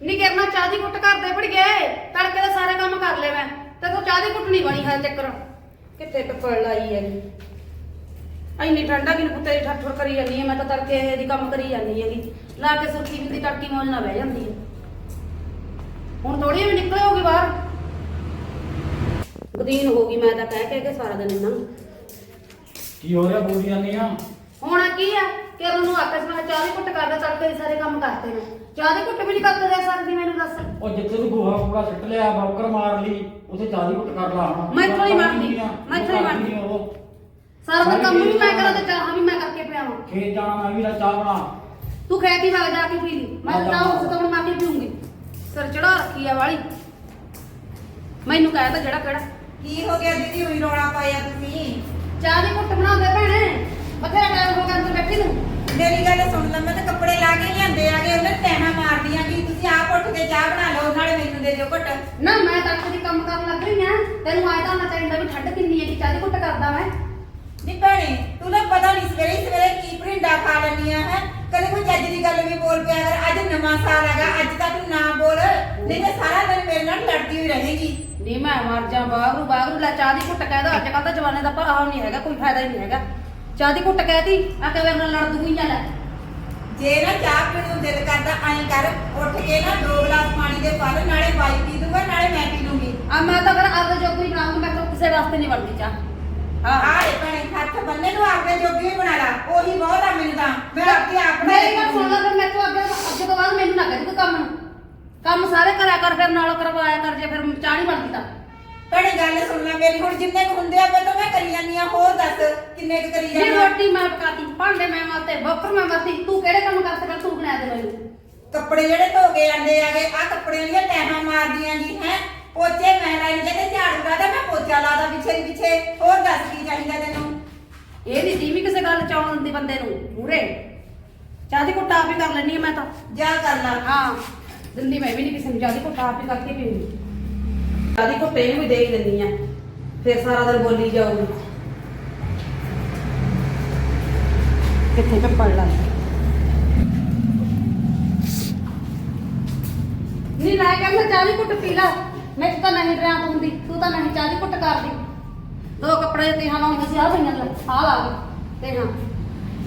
ਨਹੀਂ ਕਰਨਾ ਚਾਹ ਦੀ ਕੁੱਟ ਕਰਦੇ ਪੜ ਗਏ ਤੜਕੇ ਦਾ ਸਾਰੇ ਕੰਮ ਕਰ ਲੈ ਮੈਂ। ਤੇ ਤੂੰ ਚਾਹ ਦੀ ਕੁੱਟ ਨਹੀਂ ਬਣੀ ਹੈ ਚੱਕਰ ਕਿੱਥੇ ਪੱਪੜ ਲਾਈ ਹੈਗੀ ਇੰਨੀ ਠੰਡਾ ਕਿ ਕੁੱਤੇ ਦੀ ਠੱਠੜ ਕਰੀ ਜਾਂਦੀ ਹੈ ਮੈਂ ਤਾਂ ਤੜਕੇ ਇਹਦੀ ਕੰਮ ਕਰੀ ਜਾਂਦੀ ਹੈਗੀ। ਲਾ ਕੇ ਸੁਰਖੀ ਬਿੰਦੀ ਟੜਕੀ ਮੋਲ ਨਾ ਬਹਿ ਜਾਂਦੀ ਹੈ ਹੁਣ ਥੋੜੀ ਵੀ ਨਿਕਲੇ ਹੋਗੀ ਬਾਹਰ। ਬਦੀਨ ਹੋ ਗਈ ਮੈਂ ਤਾਂ ਕਹਿ ਕਹਿ ਕੇ ਸਾਰਾ ਦਿਨ ਇਹਨਾਂ ਨੂੰ। ਕੀ ਹੋ ਰਿਹਾ ਬੋਲੀ ਜਾਂਦੀ ਆ ਹੁਣ ਕੀ ਆ ਕਿ ਉਹਨੂੰ ਆਕਸ ਮੈਂ ਚਾਹ ਦੀ ਕੁੱਟ ਕਰਦਾ ਤੜਕੇ ਦੇ ਸਾਰੇ ਕੰਮ ਕਰਤੇ ਨੇ। ਚਾਹ ਦੀ ਕੁੱਟ ਵੀ ਨਹੀਂ ਕਰਦੇ ਰਹਿ ਸਕਦੀ ਮੈਨੂੰ ਦੱਸ। ਉਹ ਜਿੱਥੇ ਤੂੰ ਗੋਹਾ ਕੂੜਾ ਸਿੱਟ ਲਿਆ ਬੌਕਰ ਮਾਰ ਲਈ ਉੱਥੇ ਚਾਲੀ ਕੁੱਟ ਕਰ ਲਾ ਹੁਣ। ਮੈਂ ਇੱਥੋਂ ਨਹੀਂ ਕਰਦੀ ਮੰਨਦੀ, ਆ, ਮੈਂ ਇੱਥੋਂ ਨਹੀਂ। ਆ ਉਹ। ਸਾਰਾ ਦਿਨ ਕੰਮ ਵੀ ਮੈਂ ਕਰਾਂ ਤੇ ਚਾਹ ਵੀ ਮੈਂ ਕਰਕੇ ਪਿਆਵਾਂ। ਖੇਤ ਜਾਣਾ ਮੈਂ ਵੀ ਨਾ ਚਾਹ ਬਣਾ। ਤੂੰ ਖੇਤੀ ਵਗ ਜਾ ਕੇ ਪੀ ਲਈ। ਮੈਂ ਤਾਂ ਉਸ ਤੋਂ ਬਣਾ ਕੇ ਪੀਉਂਗੀ ਸਿਰ ਚੜਾ ਰੱਖੀ ਆ ਵਾਲੀ। ਮੈਨੂੰ ਕਹਿ ਤਾ ਜਿਹੜਾ ਕਿਹੜਾ। ਕੀ ਹੋ ਗਿਆ ਦੀਦੀ ਹੋਈ ਰੌਲਾ ਪਾਇਆ ਤੁਸੀਂ? ਚਾਹ ਦੀ ਕੁੱਟ ਬਣਾਉਂਦੇ ਭੈਣੇ। ਬਥੇਰਾ ਟਾਈਮ ਹੋ ਗਿਆ ਅੰਦਰ ਬੈਠੀ ਨੂੰ। ਮੇਰੀ ਗੱਲ ਸੁਣ ਲੈ ਮੈਂ ਤਾਂ ਕੱਪੜੇ ਲਾ ਕੇ ਲਿਆਂਦੇ ਆਗੇ ਉਹਨੇ ਟੈਣਾ ਮਾਰਦੀਆਂ ਕਿ? ਤੁਸੀਂ ਆਪ ਉੱਠ ਕੇ ਚਾਹ ਬਣਾ ਲਓ ਨਾਲੇ ਮੈਨੂੰ ਦੇ ਦਿਓ ਘੁੱਟ। ਨਾ ਮੈਂ ਤਾਂ ਦੀ ਕੰਮ ਕਰਨ ਲੱਗ ਰਹੀ ਆ ਤੈਨੂੰ ਆਇਦਾ ਹੋਣਾ ਚਾਹੀਦਾ ਵੀ ਠੰਡ ਕਿੰਨੀ ਹੈ ਕਿ ਚਾਹ ਦੀ ਕਰਦਾ ਮੈਂ। ਨੀ ਭੈਣੇ ਤੂੰ ਤਾਂ ਪਤਾ ਨਹੀਂ ਸਵੇਰੇ ਹੀ ਸਵੇਰੇ ਕੀ ਭਰਿੰਡਾ ਖਾ ਲੈਣੀ ਆ ਹੈ? ਕਦੇ ਕੋਈ ਚੱਜ ਦੀ ਗੱਲ ਵੀ ਬੋਲ ਪਿਆ ਕਰ ਅੱਜ ਨਵਾਂ ਸਾਲ ਹੈਗਾ ਅੱਜ ਤਾਂ ਤੂੰ ਨਾ ਬੋਲ। ਨਹੀਂ ਤੇ ਸਾਰਾ ਦਿਨ ਮੇਰੇ ਨਾਲ ਲੜਦੀ ਹੋਈ ਰਹੇਗੀ। ਨਹੀਂ ਮੈਂ ਮਰ ਜਾ ਬਾਗਰੂ ਬਾਗਰੂ ਲੈ ਚਾਹ ਦੀ ਕੁੱਟ ਕਹਿ ਦੋ ਅੱਜ ਕੱਲ ਤਾਂ ਜਵਾਨੇ ਦਾ ਭਰਾ ਨਹੀਂ ਹੈਗਾ ਕੋਈ ਫਾਇਦਾ ਹੀ ਨਹੀਂ ਹੈਗਾ। ਚਾਹ ਦੀ ਕੁੱਟ ਕਹਿਤੀ ਆ ਕੇ ਮੇਰੇ ਨਾਲ ਲੜ ਦੂੰਗੀ ਜਾਂ ਲੈ। ਜੇ ਨਾ ਚਾਹ ਪੀਣ ਨੂੰ ਦਿਲ ਕਰਦਾ ਐਂ ਕਰ ਉੱਠ ਕੇ ਨਾ ਦੋ ਗਲਾਸ ਪਾਣੀ ਦੇ ਪਾ ਲੈ ਨਾਲੇ ਬਾਈ ਪੀ ਦੂੰਗਾ ਨਾਲੇ ਮੈਂ ਪੀ ਲੂੰਗੀ। ਆ ਮੈਂ ਤਾਂ ਫਿਰ ਆਪਦੇ ਜੋਗੀ ਬਣਾਉਂਗੀ ਮੈਂ ਤਾਂ ਕਿਸੇ ਵਾਸਤੇ ਨਹੀਂ ਬਣਦੀ ਚਾਹ। ਹਾਂ। ਆਹ ਭੈਣੇ ਹੱਥ ਬੰਨੇ ਨੂੰ ਆਪਣੇ ਜੋਗੀ ਹੀ ਬਣਾ ਲਾ ਉਹੀ ਬਹੁਤ ਆ ਮੈਨੂੰ ਤਾਂ। ਮੈਂ ਆਪੇ ਆਪ ਬਣਾ ਮੇਰੀ ਗੱਲ ਸੁਣ ਲੈ ਫਿਰ ਮੈਂ ਤੋਂ ਅੱਗੇ ਅੱਗੇ ਤੋਂ ਬਾਅਦ ਮੈਨੂੰ ਨਾ ਕਰੀ ਕੋਈ ਕੰਮ ਨੂੰ। ਕੰਮ ਸਾਰੇ ਕਰਿਆ ਕਰ ਫਿਰ ਨਾਲ ਕਰਵਾਇਆ ਕਰ ਜੇ ਫਿਰ ਚਾਹ ਨਹੀਂ ਬਣਦੀ ਤਾਂ। ਭੈਣੇ ਗੱਲ ਸੁਣ ਲੈ ਮੇਰੀ ਹੁਣ ਜਿੰਨੇ ਕੁ ਹੁੰਦੇ ਆ ਮੈਂ ਤਾਂ ਮੈਂ ਕਰੀ ਜਾਂਦੀ ਆ ਹੋਰ ਦੱਸ ਕਿੰਨੇ ਕੁ ਕਰੀ ਜੇ ਜਾਂਦੀ ਆਂ? ਰੋਟੀ ਮੈਂ ਪਕਾਤੀ ਭਾਂਡੇ ਮੈਂ ਮਾਤੇ ਬੱਕਰ ਮੈਂ ਵਰਤੀ ਤੂੰ ਕਿਹੜੇ ਕੰਮ ਕਰ ਸਕਦਾ ਤੂੰ ਬਣਾ ਦੇ ਮੈਨੂੰ। ਕੱਪੜੇ ਜਿਹੜੇ ਧੋ ਕੇ ਆਂਦੇ ਆਗੇ ਆ ਕੱਪੜਿਆਂ ਦੀਆਂ ਟੈਹਾਂ ਮਾਰਦੀਆਂ ਜੀ ਹੈ? ਪੋਚੇ ਮੈਂ ਲਾਈ ਜੇ ਤੇ ਝਾੜੂ ਲਾਦਾ ਮੈਂ ਪੋਚਾ ਲਾਦਾ ਪਿੱਛੇ ਦੀ ਪਿੱਛੇ ਹੋਰ ਦੱਸ ਕੀ ਚਾਹੀਦਾ ਤੈਨੂੰ? ਇਹ ਨਹੀਂ ਦੀ ਵੀ ਕਿਸੇ ਗੱਲ ਚ ਆਉਣ ਦਿੰਦੀ ਬੰਦੇ ਨੂੰ ਪੂਰੇ ਚਾਹ ਦੀ ਕੁੱਟ ਆਪ ਹੀ ਕਰ ਲੈਣੀ ਮੈਂ ਤਾਂ। ਜਾ ਕਰ ਲਾ। ਹਾਂ ਦਿੰਦੀ ਮੈਂ ਵੀ ਨਹੀਂ ਕਿਸੇ ਨੂੰ ਚਾਹ ਦੀ ਕੁੱਟ ਆਪ ਹੀ ਕਰਕੇ ਪੀਂਦੀ। ਚਾਹ ਦੀ ਕੁੱਟ ਇਹਨੂੰ ਵੀ ਦੇ ਹੀ ਦਿੰਦੀ ਆ। ਫਿਰ ਸਾਰਾ ਦਿਨ ਬੋਲੀ ਜਾਊਗੀ। ਕਿੱਥੇ ਚੱਪੜ ਲਾ। ਨਹੀਂ ਲੈ ਕੇ ਚਾਹ ਦੀ ਕੁੱਟ ਪੀ ਲੈ। ਮੈਂ ਤਾਂ ਨਹੀਂ ਰਿਆਂ ਹੁੰਦੀ। ਤੂੰ ਤਾਂ ਨਹੀਂ ਚਾਹ ਦੀ ਕੁੱਟ ਕਰਦੀ। ਦੋ ਕੱਪੜੇ ਤੇ ਹਾਂ ਲਾਉਂਦੀ ਸੀ ਆ ਪਈਆਂ ਲੈ ਆ ਲਾ ਗਈ ਤੇ ਹਾਂ,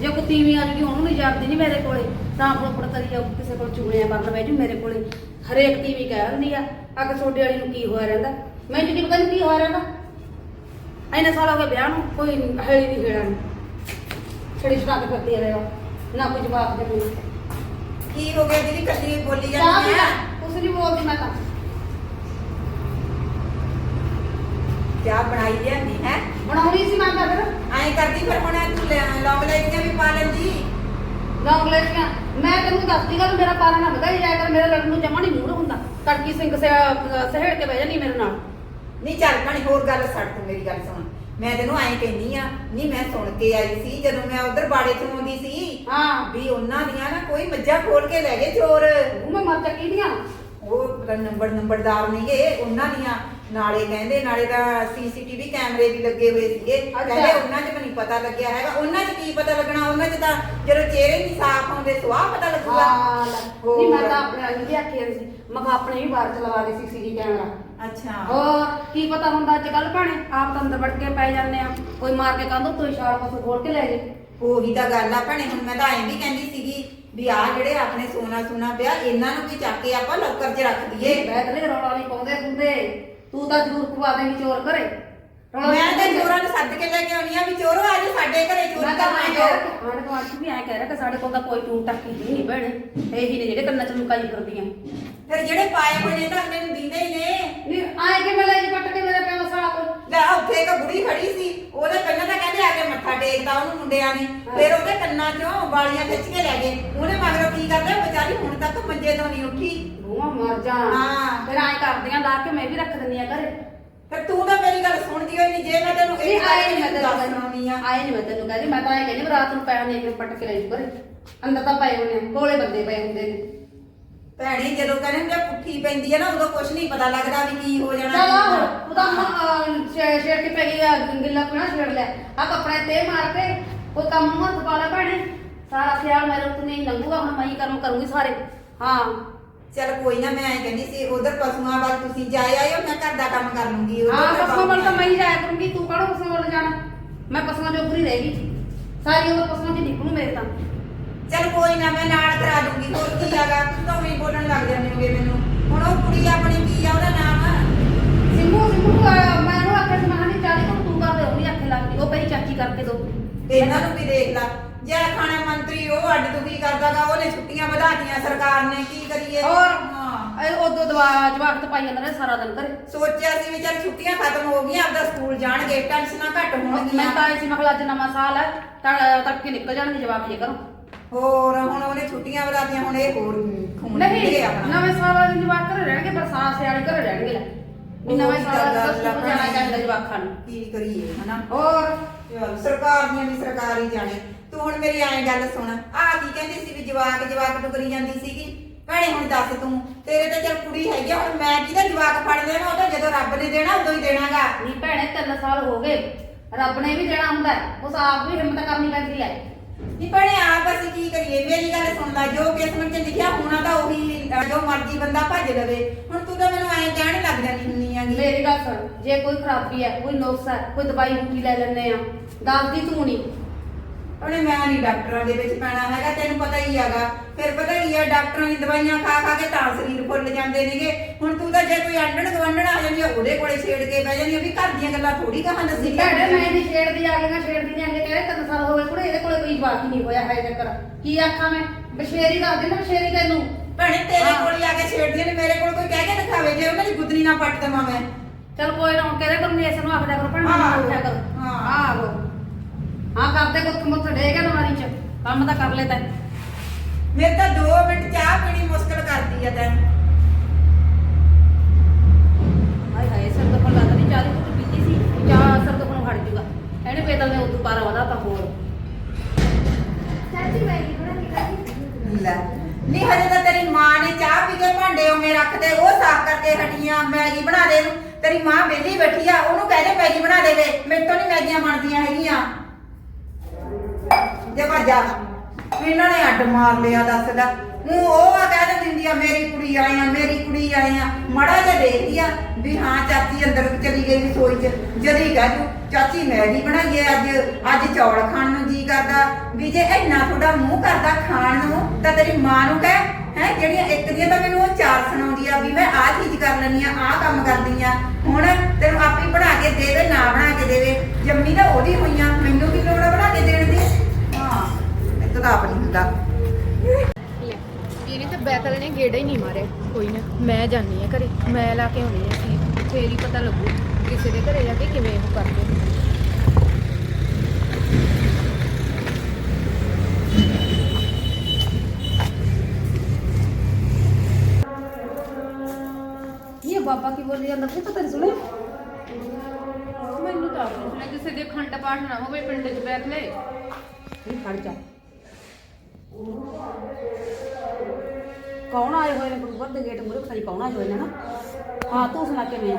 ਜੇ ਕੋ ਤੀਵੀਂ ਆ ਜੂਗੀ, ਉਹਨੂੰ ਨਹੀਂ ਜਾਣਦੀ ਨਹੀਂ ਮੇਰੇ ਕੋਲੇ। ਤਾਂ ਫੋਪੜ ਕਰੀ ਜਾਊ ਕਿਸੇ ਕੋਲ ਚੁਗਲੀਆਂ ਕਰਨ ਬਹਿ ਜੂ ਮੇਰੇ ਕੋਲੇ। ਹਰੇਕ ਤੀਵੀਂ ਕਹਿ ਦਿੰਦੀ ਆ। ਕਿ ਛੋਡੇ ਵਾਲੀ ਨੂੰ ਕੀ ਹੋਇਆ ਰਹਿੰਦਾ? ਮੈਨੂੰ ਨਹੀਂ ਪਤਾ ਨੀ ਕੀ ਹੋਇਆ ਰਹਿੰਦਾ? ਐਨੇ ਸਾਲ ਹੋ ਗਏ ਵਿਆਹ ਨੂੰ ਕੋਈ ਹੈਲੀ ਨਹੀਂ ਖੇੜਾ ਨਹੀਂ ਛੜੀ ਛੜਾ ਕੇ ਫਿਰਦੀ ਰਹੇਗਾ ਨਾ ਕੋਈ ਜਵਾਬ ਦੇ ਮੈਨੂੰ ਕੀ ਹੋ ਗਿਆ ਦੀਦੀ? ਕੱਲੀ ਬੋਲੀ ਚਾਹ ਜਾਂਦੀ ਪੀ ਲੈ ਕੁਛ ਨਹੀਂ ਬੋਲਦੀ ਮੈਂ ਤਾਂ। ਚਾਹ ਬਣਾਈ ਜਾਂਦੀ ਹੈ? ਬਣਾਉਣੀ ਸੀ ਮੈਂ ਤਾਂ ਫਿਰ। ਐਂ ਕਰਦੀ ਫਿਰ ਹੁਣ ਤੂੰ ਲੈ- ਲੌਂਗ ਲੈਣੀਆਂ ਵੀ ਪਾ ਲੈਂਦੀ। ਲੌਂਗ ਲੈਟੀਆਂ ਮੈਂ ਤੈਨੂੰ ਦੱਸਦੀ ਗੱਲ ਮੇਰਾ ਪਾਰਾ ਨਾ ਵਧਾਈ ਜਾਇਆ ਕਰ ਮੇਰੇ ਲੜਨ ਨੂੰ ਜਮਾ ਨਹੀਂ ਮੂਡ ਹੁੰਦਾ। ਤੜਕੀ ਸਿੰਘ ਸਹਿੜ ਕੇ ਬਹਿ ਜਾਨੀ ਮੇਰੇ ਨਾਲ। ਨਹੀਂ ਚੱਲ ਭੈਣੇ ਹੋਰ ਗੱਲ ਛੱਡ ਤੂੰ ਮੇਰੀ ਗੱਲ ਸੁਣ। ਮੈਂ ਤੈਨੂੰ ਐਂ ਕਹਿੰਦੀ ਆ ਨਹੀਂ ਮੈਂ ਸੁਣ ਕੇ ਆਈ ਸੀ ਜਦੋਂ ਮੈਂ ਉਧਰ ਬਾੜੇ ਤੋਂ ਆਉਂਦੀ ਸੀ ਹਾਂ। ਵੀ ਉਹਨਾਂ ਦੀਆਂ ਨਾ ਕੋਈ ਮੱਝਾਂ ਖੋਲ ਕੇ ਲੈ ਗਏ ਚੋਰ। ਉਹ ਮੈਂ ਮਰ ਚੱਕੀ ਦੀਆਂ। ਉਹ ਨੰਬਰ ਨੰਬਰਦਾਰ ਨਹੀਂਗੇ ਉਹਨਾਂ ਦੀਆਂ। ਨਾਲੇ ਕਹਿੰਦੇ ਨਾਲੇ ਤਾਂ ਸੀਸੀਟੀਵੀ ਕੈਮਰੇ ਵੀ ਲੱਗੇ ਹੋਏ ਸੀਗੇ। ਕਹਿੰਦੇ ਉਹਨਾਂ 'ਚ ਨਹੀਂ ਪਤਾ ਲੱਗਿਆ ਹੈਗਾ। ਉਹਨਾਂ 'ਚ ਕੀ ਪਤਾ ਲੱਗਣਾ? ਉਹਨਾਂ 'ਚ ਤਾਂ ਜਦੋਂ ਚਿਹਰੇ ਨਹੀਂ ਸਾਫ਼ ਆਉਂਦੇ ਸਵਾਹ ਪਤਾ ਲੱਗੂਗਾ। ਹਾਂ। ਨਹੀਂ ਮੈਂ ਤਾਂ ਆਪਣੇ ਆਈ ਦੀ ਆਖੀ ਰਹੀ ਸੀ। ਮੈਂ ਕਿਹਾ ਆਪਣੇ ਵੀ ਬਾਹਰ ਚਲਵਾ ਦੇ ਸੀ ਸੀਸੀ ਕੈਮਰਾ। ਅੱਛਾ। ਹੋਰ ਕੀ ਪਤਾ ਹੁੰਦਾ ਅੱਜ ਕੱਲ ਭਾਣੇ? ਆਪ ਤਾਂ ਅੰਦਰ ਵੜ ਕੇ ਪੈ ਜਾਂਦੇ ਆ। ਕੋਈ ਮਾਰ ਕੇ ਕੰਧ ਤੋਂ ਇਸ਼ਾਰਾ ਪਾਸੋਂ ਖੋਲ ਕੇ ਲੈ ਜੇ। ਉਹੀ ਤਾਂ ਗੱਲ ਆ ਭੈਣੇ ਹੁਣ ਮੈਂ ਤਾਂ ਐਂ ਵੀ ਕਹਿੰਦੀ ਸੀਗੀ ਵੀ ਆ ਜਿਹੜੇ ਆਪਣੇ ਸੋਨਾ ਸੁਨਾ ਪਿਆ ਇਹਨਾਂ ਨੂੰ ਵੀ ਚੱਕ ਕੇ ਆਪਾਂ ਲੋਕਰ 'ਚ ਰੱਖ ਦਈਏ। ਬੈਠ ਲੈ ਰੌਲਾ ਨਹੀਂ ਪਾਉਂਦੇ ਹੁੰਦੇ। ਤੂੰ ਤਾਂ ਜ਼ਰੂਰ ਖਵਾ ਦੇਂਗੀ ਚੋਰ ਘਰੇ। ਰੌਲਾ ਮੈਂ ਤਾਂ। ਚੋਰਾਂ ਨੂੰ ਸੱਦ ਕੇ ਲੈ ਕੇ ਆਉਣੀ ਆ ਵੀ ਚੋਰੋ ਅੱਜ ਸਾਡੇ ਘਰੇ ਮੈਂ ਚੋਰੀ ਤਾਂ ਕਰਨ ਐਂ ਆਇਓ ਕਹਿ ਰਿਹਾ ਕਿ ਆਂਢ ਗੁਆਂਢ ਵੀ ਐਂ ਕਹਿ ਰਿਹਾ ਕਿ ਸਾਡੇ ਕੋਲ ਤਾਂ ਕੋਈ ਟੂਟ ਟੱਕੀ ਹੀ ਨਹੀਂ ਭੈਣੇ। ਇਹੀ ਨੇ ਜਿਹੜੇ ਕੰਨਾਂ ਚ ਲੁਕਾਈ ਫਿਰਦੀਆਂ। ਫਿਰ ਜਿਹੜੇ ਪਾਏ ਹੋਏ ਨੇ ਤਾਂ ਅਗਲੇ ਨੂੰ ਦਿੰਦੇ ਹੀ ਨੇ। ਨਹੀਂ ਆਏ ਕਿ ਮੈਂ ਲੈ ਜੀ ਪੱਟ ਕੇ ਮੇਰੇ ਪਿਓ ਸਾਲਾ ਕੋਲ? ਲੈ ਉੱਥੇ ਇੱਕ ਬੁੜੀ ਖੜੀ ਸੀ। ਉਹਦੇ ਪਹਿਲਾਂ ਤਾਂ ਕਹਿੰਦੇ ਆ ਕੇ ਮੱਥਾ ਟੇਕਦਾ ਉਹਨੂੰ ਮੁੰਡਿਆਂ ਨੇ। ਫਿਰ ਉਹਦੇ ਕੰਨਾਂ 'ਚੋਂ ਵਾਲੀਆਂ ਖਿੱਚ ਕੇ ਲੈ ਗਏ। ਉਹਨੇ ਮਗਰੋਂ ਕੀ ਕਰਦੇ ਵਿਚਾਰੀ ਹੁਣ ਤੱਕ ਮੰਜੇ ਤੋਂ ਨਹੀਂ ਉੱਠੀ। ਬੂਹਾ ਮਰ ਜਾ ਹਾਂ। ਕਰਦੀਆਂ ਲਾ ਕੇ ਮੈਂ ਵੀ ਰੱਖ ਦਿੰਦੀ ਆ ਘਰੇ। ਫਿਰ ਤੂੰ ਤਾਂ ਮੇਰੀ ਗੱਲ ਸੁਣਦੀ ਹੋਈ ਨਹੀਂ ਜੇ ਮੈਂ ਤੈਨੂੰ ਇਹ ਆਏ ਨਹੀਂ ਮੈਂ ਦੱਸ ਤੈਨੂੰ ਸੁਣਾਉਣੀ ਆ। ਆਏ ਨਹੀਂ ਮੈਂ ਤੈਨੂੰ ਕਹਿੰਦੀ ਮੈਂ ਤਾਂ ਐਂ ਕਹਿੰਦੀ ਰਾਤ ਨੂੰ ਪੈਣ ਪੱਟ ਕੇ ਲੈ ਜੂ ਘਰੇ। ਅੰਦਰ ਤਾਂ ਪਏ ਹੋਣੇ ਆ, ਕੋਲੇ ਬੰਦੇ ਪਏ ਹੁੰਦੇ ਨੇ। ਭੈਣੀ ਜਦੋਂ ਕਹਿੰਦੇ ਹੁੰਦੇ ਆ ਪੁੱਠੀ ਪੈਂਦੀ ਆ ਨਾ ਉਦੋਂ ਕੁਝ ਨਹੀਂ ਪਤਾ ਲੱਗਦਾ ਵੀ ਕੀ ਹੋ ਜਾਣਾ ਚਲੋ ਕੀ ਉਹਦਾ ਸ਼ੇਰ ਸ਼ੇਰ ਕੇ ਪੈ ਗਿਆ ਗਿੱਲਾ ਪੁਣਾ ਛੇੜ ਲਿਆ। ਆ ਕੱਪੜੇ ਤੇ ਮਾਰ ਕੇ ਕੋਈ ਕੰਮ ਮਤ ਪਾ ਲੈ ਭੈਣੇ। ਸਾਰਾ ਖਿਆਲ ਮੇਰੇ ਉੱਤੇ ਨਹੀਂ ਲੰਘੂਗਾ ਹੁਣ ਮੈਂ ਹੀ ਕਰਮ ਕਰੂੰਗੀ ਸਾਰੇ। ਹਾਂ। ਚਲ ਕੋਈ ਨਾ ਮੈਂ ਐਂ ਕਹਿੰਦੀ ਸੀ ਉਧਰ ਪਸ਼ੂਆਂ ਵੱਲ ਤੁਸੀਂ ਜਾਏ ਆਇਓ ਮੈਂ ਘਰ ਦਾ ਕੰਮ ਕਰ ਲੂੰਗੀ ਉੱਧਰ ਹਾਂ ਮੈਂ ਪਸ਼ੂਆਂ ਵੱਲ ਤਾਂ ਮੈਂ ਹੀ ਜਾਇਆ ਕਰੂੰਗੀ ਤੂੰ ਕਾਹਨੂੰ ਪਸ਼ੂਆਂ ਵੱਲ ਜਾਣਾ? ਮੈਂ ਪਸ਼ੂਆਂ ਜੋ ਪੂਰੀ ਰਹੇਗੀ ਸਾਰੀ ਉਮਰ ਪਸ਼ੂਆਂ 'ਚ ਨਿਕਲੂ ਮੇਰੇ ਤਾਂ। ਚਲ ਕੋਈ ਨਾ ਮੈਂ ਨਾਲ ਕਰਾ ਦੂੰਗੀ ਹੋਰ ਕੀ ਆਗਾ ਤੂੰ ਤਾਂ ਵੀ ਬੋਲਣ ਲੱਗ ਜਾਂਦੇ ਹੋਗੇ ਮੈਨੂੰ। ਹੁਣ ਉਹ ਕੁੜੀ ਆਪਣੀ ਕੀ ਆ ਉਹਦਾ ਨਾਮ? ਸਿੰਮੂ ਸਿੰਮੂ ਅਹ ਮੈਂ ਉਹਨੂੰ ਆਖਿਆ ਸੀ ਮੈਂ ਕਿਹਾ ਨਹੀਂ ਚਾਲੀ ਤੂੰ ਕਰ ਦੇ ਉਹ ਨਹੀਂ ਆਖੇ ਲੱਗਦੀ ਉਹ ਪਹਿਲੀ ਚਾਚੀ ਕਰਕੇ ਦੋ। ਇਹਨਾਂ ਨੂੰ ਵੀ ਦੇਖ ਲਾ। ਜੇ ਖਾਣਾ ਮੰਤਰੀ ਉਹ ਅੱਡ ਦੁਖੀ ਕਰਦਾਗਾ ਉਹਨੇ ਛੁੱਟੀਆਂ ਵਧਾਤੀਆਂ ਸਰਕਾਰ ਨੇ ਕੀ ਕਰੀਏ? ਔਰ ਹਾਂ। ਇਹ ਉਦੋਂ ਦਵਾ ਜਵਾਕ ਤੇ ਪਾਈ ਜਾਂਦਾ ਰਿਹਾ ਸਾਰਾ ਦਿਨ ਘਰੇ। ਸੋਚਿਆ ਸੀ ਵੀ ਚੱਲ ਛੁੱਟੀਆਂ ਖਤਮ ਹੋ ਗਈਆਂ ਆਪਦਾ ਸਕੂਲ ਜਾਣਗੇ ਟੈਨਸ਼ਨਾਂ ਘੱਟ ਮੈਂ ਹੋਣਗੀਆਂ। ਤਾਂ ਐਸੀ ਮਖਲਾ ਅੱਜ ਨਵਾਂ ਸਾਲ ਹੈ ਤਾਂ ਤੱਕ ਨਿਕਲ ਜਾਣਗੇ ਜਵਾਕ ਜੇ ਕਰੋ ਹੋਰ ਹੁਣ ਉਹਨੇ ਛੁੱਟੀਆਂ ਵਧਾਤੀਆਂ ਹੁਣ ਇਹ ਹੋਰ ਨਹੀਂ ਆਪਣਾ। ਨਵੇਂ ਸਾਲ ਵਾਲੇ ਦਿਨ ਜਵਾਕ ਘਰੇ ਰਹਿਣਗੇ ਬਰਸਾਤ ਸਿਆਲੇ ਘਰੇ ਰਹਿਣਗੇ। ਲੈ ਵੀ ਨਵੇਂ ਉਹੀ ਸਾਲ ਦਾ ਗੱਲ ਆ। ਜਾਣਾ। ਚਾਹੀਦਾ ਜਵਾਕਾਂ ਨੂੰ। ਕੀ ਕਰੀਏ ਹਨਾ? ਹੋਰ? ਚੱਲ ਸਰਕਾਰ ਦੀਆਂ ਵੀ ਸਰਕਾਰ ਹੀ ਜਾਣੇ। ਤੂੰ ਹੁਣ ਮੇਰੀ ਐਂ ਗੱਲ ਸੁਣ। ਆ ਕੀ ਕਹਿੰਦੀ ਸੀ ਵੀ ਜਵਾਕ ਜਵਾਕ ਟੁਕਰੀ ਜਾਂਦੀ ਸੀਗੀ? ਭੈਣੇ ਹੁਣ ਦੱਸ ਤੂੰ ਤੇਰੇ ਤੇ ਚੱਲ ਕੁੜੀ ਹੈਗੀ ਆ, ਹੁਣ ਮੈਂ ਕਿਹਦਾ ਜਵਾਕ ਫੜ ਲੈਣਾ? ਉਹ ਤਾਂ ਜਦੋਂ ਰੱਬ ਨੇ ਦੇਣਾ ਉਦੋਂ ਹੀ ਦੇਣਾਗਾ। ਨਹੀਂ ਭੈਣੇ ਤਿੰਨ ਸਾਲ ਹੋ ਗਏ। ਰੱਬ ਨੇ ਵੀ ਦੇਣਾ ਹੁੰਦਾ। ਹੈ। ਉਸ ਆਪ ਵੀ ਹਿੰਮਤ ਕਰਨੀ ਪੈਂਦੀ ਹੈ ਨਹੀਂ ਭੈਣੇ ਆਪ ਅਸੀਂ ਕੀ ਕਰੀਏ? ਮੇਰੀ ਗੱਲ ਸੁਣ ਲੈ ਜੋ ਕਿਸਮਤ 'ਚ ਲਿਖਿਆ ਹੋਣਾ ਤਾਂ ਉਹੀ ਅਹ, ਜੋ ਮਰਜ਼ੀ ਬੰਦਾ ਭੱਜ ਲਵੇ। ਹੁਣ ਤੂੰ ਤਾਂ ਮੈਨੂੰ ਐਂ ਕਹਿਣ ਲੱਗ ਜਾਂਦੀ ਹੁੰਨੀ ਆਂਗੀ ਮੇਰੀ ਗੱਲ ਸੁਣ ਜੇ ਕੋਈ ਖਰਾਬੀ ਹੈ ਕੋਈ ਨੁਕਸ ਹੈ ਕੋਈ ਦਵਾਈ ਬੂਟੀ ਲੈ ਲੈਣੇ ਆ। ਦੱਸਦੀ ਤੂੰ ਨਹੀਂ। ਉਹਨੇ ਮੈਂ ਨਹੀਂ ਡਾਕਟਰਾਂ ਦੇ ਵਿੱਚ ਪੈਣਾ ਹੈਗਾ ਤੈਨੂੰ ਪਤਾ ਹੀ ਹੈਗਾ। ਫਿਰ ਪਤਾ ਹੀ ਆ ਡਾਕਟਰਾਂ ਦੀ ਦਵਾਈਆਂ ਖਾ ਖਾ ਕੇ ਤਾਂ ਸਰੀਰ ਫੁੱਲ ਜਾਂਦੇ ਨੇਗੇ। ਹੁਣ ਤੂੰ ਤਾਂ ਜੇ ਕੋਈ ਆਂਡਣ ਗਵੰਡਣ ਆ ਜਾਂਦੀ ਆ ਉਹਦੇ ਕੋਲੇ ਛੇੜ ਕੇ ਬਹਿ ਜਾਂਦੀ ਆ ਵੀ ਘਰ ਦੀਆਂ ਗੱਲਾਂ ਥੋੜੀ ਕਹਾਂ ਦੱਸੀ ਭੈਣੇ ਮੈਂ ਨਹੀਂ ਛੇੜਦੀ ਆ ਗਈਆਂ ਛੇੜਦੀ ਨਹੀਂ ਆਗੇ ਕਹਿੰਦੇ ਤਿੰਨ ਸਾਲ ਹੋ ਗਏ ਕੁੜੇ ਇਹਦੇ ਕੋਲੇ ਕੋਈ ਜਵਾਕ ਹੀ ਨਹੀਂ ਹੋਇਆ ਹੈ ਚੱਕਰ। ਕੀ ਆਖਾਂ ਮੈਂ? ਬਸ਼ੇਰੀ ਦੱਸ ਦੇ ਨਾ ਬਸ਼ੇਰੀ ਤੈਨੂੰ। ਭੈਣੇ ਤੇਰੇ। ਕੋਲ ਆ ਕੇ ਛੇੜਦੀਆਂ ਨੇ ਮੇਰੇ ਕੋਲ ਕੋਈ ਕਹਿ ਕੇ ਦਿਖਾਵੇ ਜੇ ਉਹਨਾਂ ਦੀ ਗੁੱਦਨੀ ਨਾ ਪੱਟ ਦੇਵਾਂ ਮੈਂ। ਚਲ ਕੋਈ ਨਾ ਹੁਣ ਕਹਿੰਦੇ ਕਰੋ ਨੇ ਆਖਦਾ ਕਰੋ ਭੈਣ ਹਾਂ। ਆਖਿਆ ਕਰੋ। ਹਾਂ। ਆਹੋ ਹਾਂ ਕਰਦੇ ਗੁੱਥ ਮੁੱਥ ਡੇ ਗਿਆ ਨਵਾਰੀ ਚ। ਕੰਮ ਤਾਂ ਕਰ ਲੈ ਤੈਂ। ਮੇਰੇ ਤਾਂ 2 ਮਿੰਟ ਚਾਹ ਪੀਣੀ ਮੁਸ਼ਕਲ ਕਰਦੀ ਆ ਤੈਨੂੰ ਹਾਏ ਹਾਏ ਸਰ ਤੋਂ ਕੋਲ ਲੱਗਦਾ ਨਹੀਂ ਚਾਹ ਕੁੱਟ ਪੀਤੀ ਸੀ? ਚਾਹ ਸਰ ਤੋਂ ਹਟ ਜੂਗਾ। ਇਹਨੇ ਬੇਦਲ ਨੇ ਉਦੋਂ ਪਾਰਾ ਵਧਾ ਤਾਂ ਹੋਰ। ਚਾਚੀ ਮੈਂ ਕੇ ਖਾਈ ਲੈ ਨਹੀਂ ਹਜੇ ਤਾਂ ਤੇਰੀ ਮਾਂ ਨੇ ਚਾਹ ਪੀ ਕੇ ਭਾਂਡੇ ਉਵੇਂ ਰੱਖਦੇ ਉਹ ਸਾਫ਼ ਕਰਕੇ ਹਟੀਆਂ ਮੈਗੀ ਬਣਾ ਦੇ ਨੂੰ ਤੇਰੀ ਮਾਂ ਵਿਹਲੀ ਬੈਠੀ ਆ ਉਹਨੂੰ ਕਹਿ ਦੇ ਮੈਗੀ ਬਣਾ ਦੇਵੇ ਮੇਰੇ ਤੋਂ ਨਹੀਂ ਮੈਗੀਆਂ ਬਣਦੀਆਂ ਹੈਗੀਆਂ। ਜੇ ਭੱਜਾ ਇਹਨਾਂ ਨੇ ਅੱਡ ਮਾਰ ਲਿਆ ਦੱਸਦਾ ਉਹ ਉਹ ਆ ਕਹਿ ਦਿੰਦੀ ਆ, ਮੇਰੀ ਕੁੜੀ ਆਈ ਆ, ਮੇਰੀ ਕੁੜੀ ਆਈ ਆ। ਮੜਾ ਜਿਹਾ ਦੇਖਦੀ ਆ ਵੀ ਹਾਂ, ਚਾਚੀ ਅੰਦਰ ਚਲੀ ਗਈ ਰਸੋਈ ਚ। ਜਦੀ ਕਹਿ ਦੂ, ਚਾਚੀ ਮੈਂ ਵੀ ਬਣਾਈਏ ਅੱਜ? ਅੱਜ ਚੌਲ ਖਾਣ ਨੂੰ ਜੀ ਕਰਦਾ। ਵੀ ਜੇ ਇੰਨਾ ਤੁਹਾਡਾ ਮੂੰਹ ਕਰਦਾ ਖਾਣ ਨੂੰ, ਤਾਂ ਤੇਰੀ ਮਾਂ ਨੂੰ ਕਹਿ। ਹੈ, ਜਿਹੜੀਆਂ ਇੱਕ ਦੀਆਂ ਤਾਂ ਮੈਨੂੰ ਉਹ ਚਾਰ ਸੁਣਾਉਂਦੀ ਆ, ਵੀ ਮੈਂ ਆਹ ਚੀਜ਼ ਕਰ ਲੈਣੀ ਆ, ਆਹ ਕੰਮ ਕਰਦੀ ਆ। ਹੁਣ ਤੈਨੂੰ ਆਪੇ ਬਣਾ ਕੇ ਦੇਵੇ, ਨਾ ਬਣਾ ਕੇ ਦੇਵੇ। ਜੰਮੀ ਤਾਂ ਉਹਦੀ ਹੋਈਆਂ ਮੈਨੂੰ ਕੀ ਲੋੜ ਬਣਾ ਕੇ ਦੇਣ ਦੀ? ਤਾਂ ਆਪ ਨਹੀਂ ਹੁੰਦਾ। ਇਹਨੇ ਤਾਂ ਬੈਤਲ ਨੇ ਗੇੜਾ ਹੀ ਨਹੀਂ ਮਾਰਿਆ। ਕੋਈ ਨਾ ਮੈਂ ਜਾਣੀ ਆ ਘਰੇ। ਮੈਂ ਲਾ ਕੇ ਆਉਣੀ ਆ ਸੀ ਫੇਰ ਹੀ ਪਤਾ ਲੱਗੂ ਕਿਸੇ ਦੇ ਘਰੇ ਜਾ ਕੇ ਕਿਵੇਂ ਉਹ ਕਰਦੇ ਨੇ। ਇਹ ਬਾਬਾ ਕੀ ਬੋਲੀ ਜਾਂਦਾ ਸੀ ਪਤਾ ਨਹੀਂ ਸੁਣਿਆ? ਮੈਨੂੰ ਤਾਂ ਕਿਸੇ ਦੇ ਖੰਡ ਪਾਠ ਨਾ ਹੋਵੇ ਪਿੰਡ 'ਚ ਬੈਠ ਲੈ। ਨਹੀਂ ਖੜ ਜਾ। ਕੌਣ ਆਏ ਹੋਏ ਨੇ? ਗੁਰੂਵਰ ਦੇ ਗੇਟ ਮੂਰੇ ਪਤਾ ਨਹੀਂ ਕੌਣ ਆਏ ਹੋਏ ਨੇ ਨਾ। ਹਾਂ ਤੂੰ ਸੁਣਾ ਕਿਵੇਂ ਆ?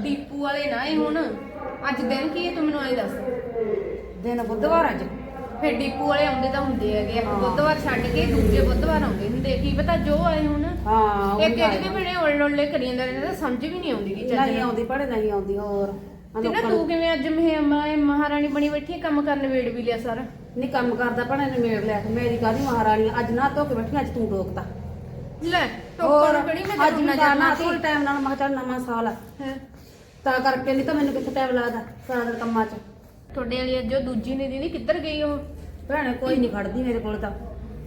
ਦੀਪੂ ਵਾਲੇ ਨਾ ਇਹ ਹੁਣ। ਅੱਜ ਦਿਨ ਕੀ ਹੈ ਤੂੰ ਮੈਨੂੰ ਆਈ ਦੱਸ? ਦਿਨ ਬੁੱਧਵਾਰ ਅੱਜ। ਫਿਰ ਦੀਪੂ ਵਾਲੇ ਆਉਂਦੇ ਤਾਂ ਹੁੰਦੇ ਹੈਗੇ ਇੱਕ ਹਾਂ। ਬੁੱਧਵਾਰ ਛੱਡ ਕੇ ਦੂਜੇ ਬੁੱਧਵਾਰ ਆਉਂਦੇ ਹੁੰਦੇ ਕੀ ਪਤਾ ਜੋ ਆਏ ਹੁਣ। ਹਾਂ ਇਹ ਕਿਹੜੇ ਦੇ ਬਣੇ ਉਲਟ ਉਲਟੇ ਕਰੀ ਜਾਂਦੇ ਰਹਿੰਦੇ ਤਾਂ ਸਮਝ ਵੀ ਨਹੀਂ ਆਉਂਦੀ ਕੀ ਚੱਜ ਨਹੀਂ ਨਾਲ। ਆਉਂਦੀ ਪੜੇ ਨਹੀਂ ਆਉਂਦੀ ਹੋਰ। ਆਹ ਤੇ ਨਾ ਲੋਕਾਂ ਤੂੰ ਨੂੰ- ਕਿਵੇਂ ਅੱਜ ਮਹਿ- ਮਹਾਰਾਣੀ ਬਣੀ ਬੈਠੀ ਹੈ, ਕੰਮ ਕਰਨ ਵੇੜ ਵੀ ਲਿਆ ਸਾਰਾ। ਨਹੀਂ ਕੰਮ ਕਰਦਾ ਭਣੇ ਨੇ ਮੇੜ ਲਿਆ। ਮੇਰੀ ਕਾਦੀ ਮਹਾਰਾਣੀ ਅੱਜ ਨਾ ਧੋ ਕੇ ਬੈਠੀ ਅੱਜ ਤੂੰ ਟੋਕਤਾ ਲੈ ਟੋਕਰ ਨੂੰ ਕਿਹੜੀ ਮੈਂ ਅੱਜ ਨਜ਼ਰ ਜਾਣਾ ਨਾ ਥੋੜੇ ਟਾਈਮ ਨਾਲ ਮੈਂ ਚੱਲ ਨਵਾਂ ਸਾਲ ਆ। ਹੈ? ਤਾਂ ਕਰਕੇ ਨਹੀਂ ਤਾਂ ਮੈਨੂੰ ਕਿੱਥੇ ਟਾਈਮ ਲੱਗਦਾ ਸਾਰਾ ਦਿਨ ਕੰਮਾਂ 'ਚ। ਤੁਹਾਡੇ ਵਾਲੀ ਉਹ ਦੂਜੀ ਨੇ ਦੀਦੀ ਕਿੱਧਰ ਗਈ ਉਹ? ਭੈਣੇ ਕੋਈ ਨਹੀਂ ਖੜਦੀ ਮੇਰੇ ਕੋਲ ਤਾਂ।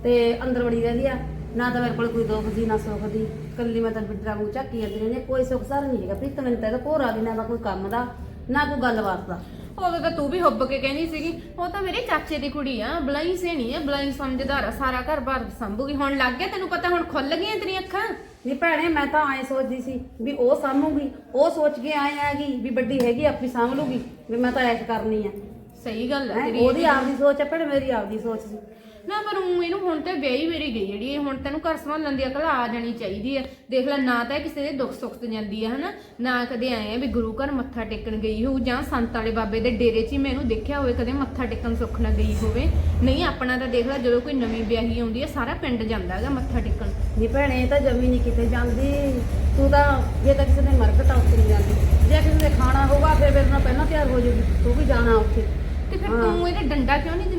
ਤੇ ਅੰਦਰ ਵੜੀ ਰਹਿੰਦੀ ਆ। ਨਾ ਤਾਂ ਮੇਰੇ ਕੋਲ ਕੋਈ ਦੁੱਖ ਦੀ ਨਾ ਸੁੱਖ ਦੀ। ਕੱਲੀ ਮੈਂ ਤਾਂ ਬਿੱਟਰਾ ਨੂੰ ਜਾਂਦੀ ਰਹਿੰਦੀ ਹਾਂ। ਕੋਈ ਸੁੱਖ ਸਾਰ ਨਹੀਂ ਹੈਗਾ। ਪ੍ਰੀਤ ਮੈਨੂੰ ਤਾਂ ਭੋਰਾ ਵੀ ਨਾ ਕੋਈ ਕੰਮ ਦਾ ਨਾ ਕੋਈ ਗੱਲਬਾਤ ਦਾ। ਉਦੋਂ ਤਾਂ ਤੂੰ ਵੀ ਹੁੱਬ ਕੇ ਕਹਿੰਦੀ ਸੀਗੀ ਉਹ ਤਾਂ ਮੇਰੇ ਚਾਚੇ ਦੀ ਕੁੜੀ ਆ ਬਲਾਈ ਸੇਣੀ ਆ ਬਲਾਈ ਸਮਝਦਾਰ ਆ ਸਾਰਾ ਘਰ-ਬਾਰ ਸੰਭੂਗੀ। ਹੁਣ ਲੱਗ ਗਿਆ ਤੈਨੂੰ ਪਤਾ ਹੁਣ ਖੁੱਲ ਗਈਆਂ ਤੇਰੀਆਂ ਅੱਖਾਂ? ਨਹੀਂ ਭੈਣੇ ਮੈਂ ਤਾਂ ਐ ਸੋਚਦੀ ਸੀ ਵੀ ਉਹ ਸਾਂਭੂਗੀ ਉਹ ਸੋਚ ਕੇ ਆਏ ਆਗੀ ਵੀ ਵੱਡੀ ਹੈਗੀ ਆਪੀ ਸਾਂਭ ਲੂਗੀ ਵੀ ਮੈਂ ਤਾਂ ਐਸ਼ ਕਰਨੀ ਆ। ਸਹੀ ਗੱਲ ਹੈ ਹੈਂ, ਤੇਰੀ ਉਹਦੀ ਆਪਦੀ ਸੋਚ ਆ ਭੈਣੇ ਮੇਰੀ ਆਪਦੀ ਸੋਚ ਸੀ। ਨਾ ਪਰ ਉਹ ਇਹਨੂੰ ਹੁਣ ਤੇ ਵਿਆਹੀ ਵੇਰੀ ਗਈ ਜਿਹੜੀ ਇਹ ਹੁਣ ਤੈਨੂੰ ਘਰ ਸੰਭਾਲਣ ਦੀ ਅਕਲ ਆ ਜਾਣੀ ਚਾਹੀਦੀ ਹੈ ਦੇਖ ਲੈ ਨਾ ਤਾਂ ਇਹ ਕਿਸੇ ਦੇ ਦੁੱਖ ਸੁੱਖ ਤੇ ਜਾਂਦੀ ਹੈ ਹਨਾ? ਨਾ ਕਦੇ ਆਏ ਆ ਵੀ ਗੁਰੂ ਘਰ ਮੱਥਾ ਟੇਕਣ ਗਈ ਹੋਊ ਜਾਂ ਸੰਤ ਵਾਲੇ ਬਾਬੇ ਦੇ ਡੇਰੇ 'ਚ ਹੀ ਮੈਂ ਇਹਨੂੰ ਦੇਖਿਆ ਹੋਵੇ ਕਦੇ ਮੱਥਾ ਟੇਕਣ ਸੁੱਖ ਨਾ ਗਈ ਹੋਵੇ। ਨਹੀਂ ਆਪਣਾ ਤਾਂ ਦੇਖ ਲੈ ਜਦੋਂ ਕੋਈ ਨਵੀਂ ਵਿਆਹੀ ਆਉਂਦੀ ਹੈ ਸਾਰਾ ਪਿੰਡ ਜਾਂਦਾ ਹੈਗਾ ਮੱਥਾ ਟੇਕਣ। ਨੀ ਭੈਣੇ ਇਹ ਤਾਂ ਜਮੀ ਨਹੀਂ ਕਿਤੇ ਜਾਂਦੀ। ਤੂੰ ਤਾਂ ਜੇ ਤਾਂ ਕਿਸੇ ਦੇ ਮਰਗ ਤਾਂ ਉੱਥੇ ਨਹੀਂ ਜਾਂਦੀ। ਜੇ ਕਿਸੇ ਦੇ ਖਾਣਾ ਹੋਊਗਾ ਫਿਰ ਮੇਰੇ ਨਾਲ ਪਹਿਲਾਂ ਤਿਆਰ ਹੋ ਜਾਊਗੀ ਤੂੰ ਵੀ ਜਾਣਾ ਉੱਥੇ। ਤੇ ਫਿਰ ਹਾਂ। ਤੂੰ ਇਹਦਾ ਡੰਡਾ ਕਿਉਂ ਨਹੀਂ?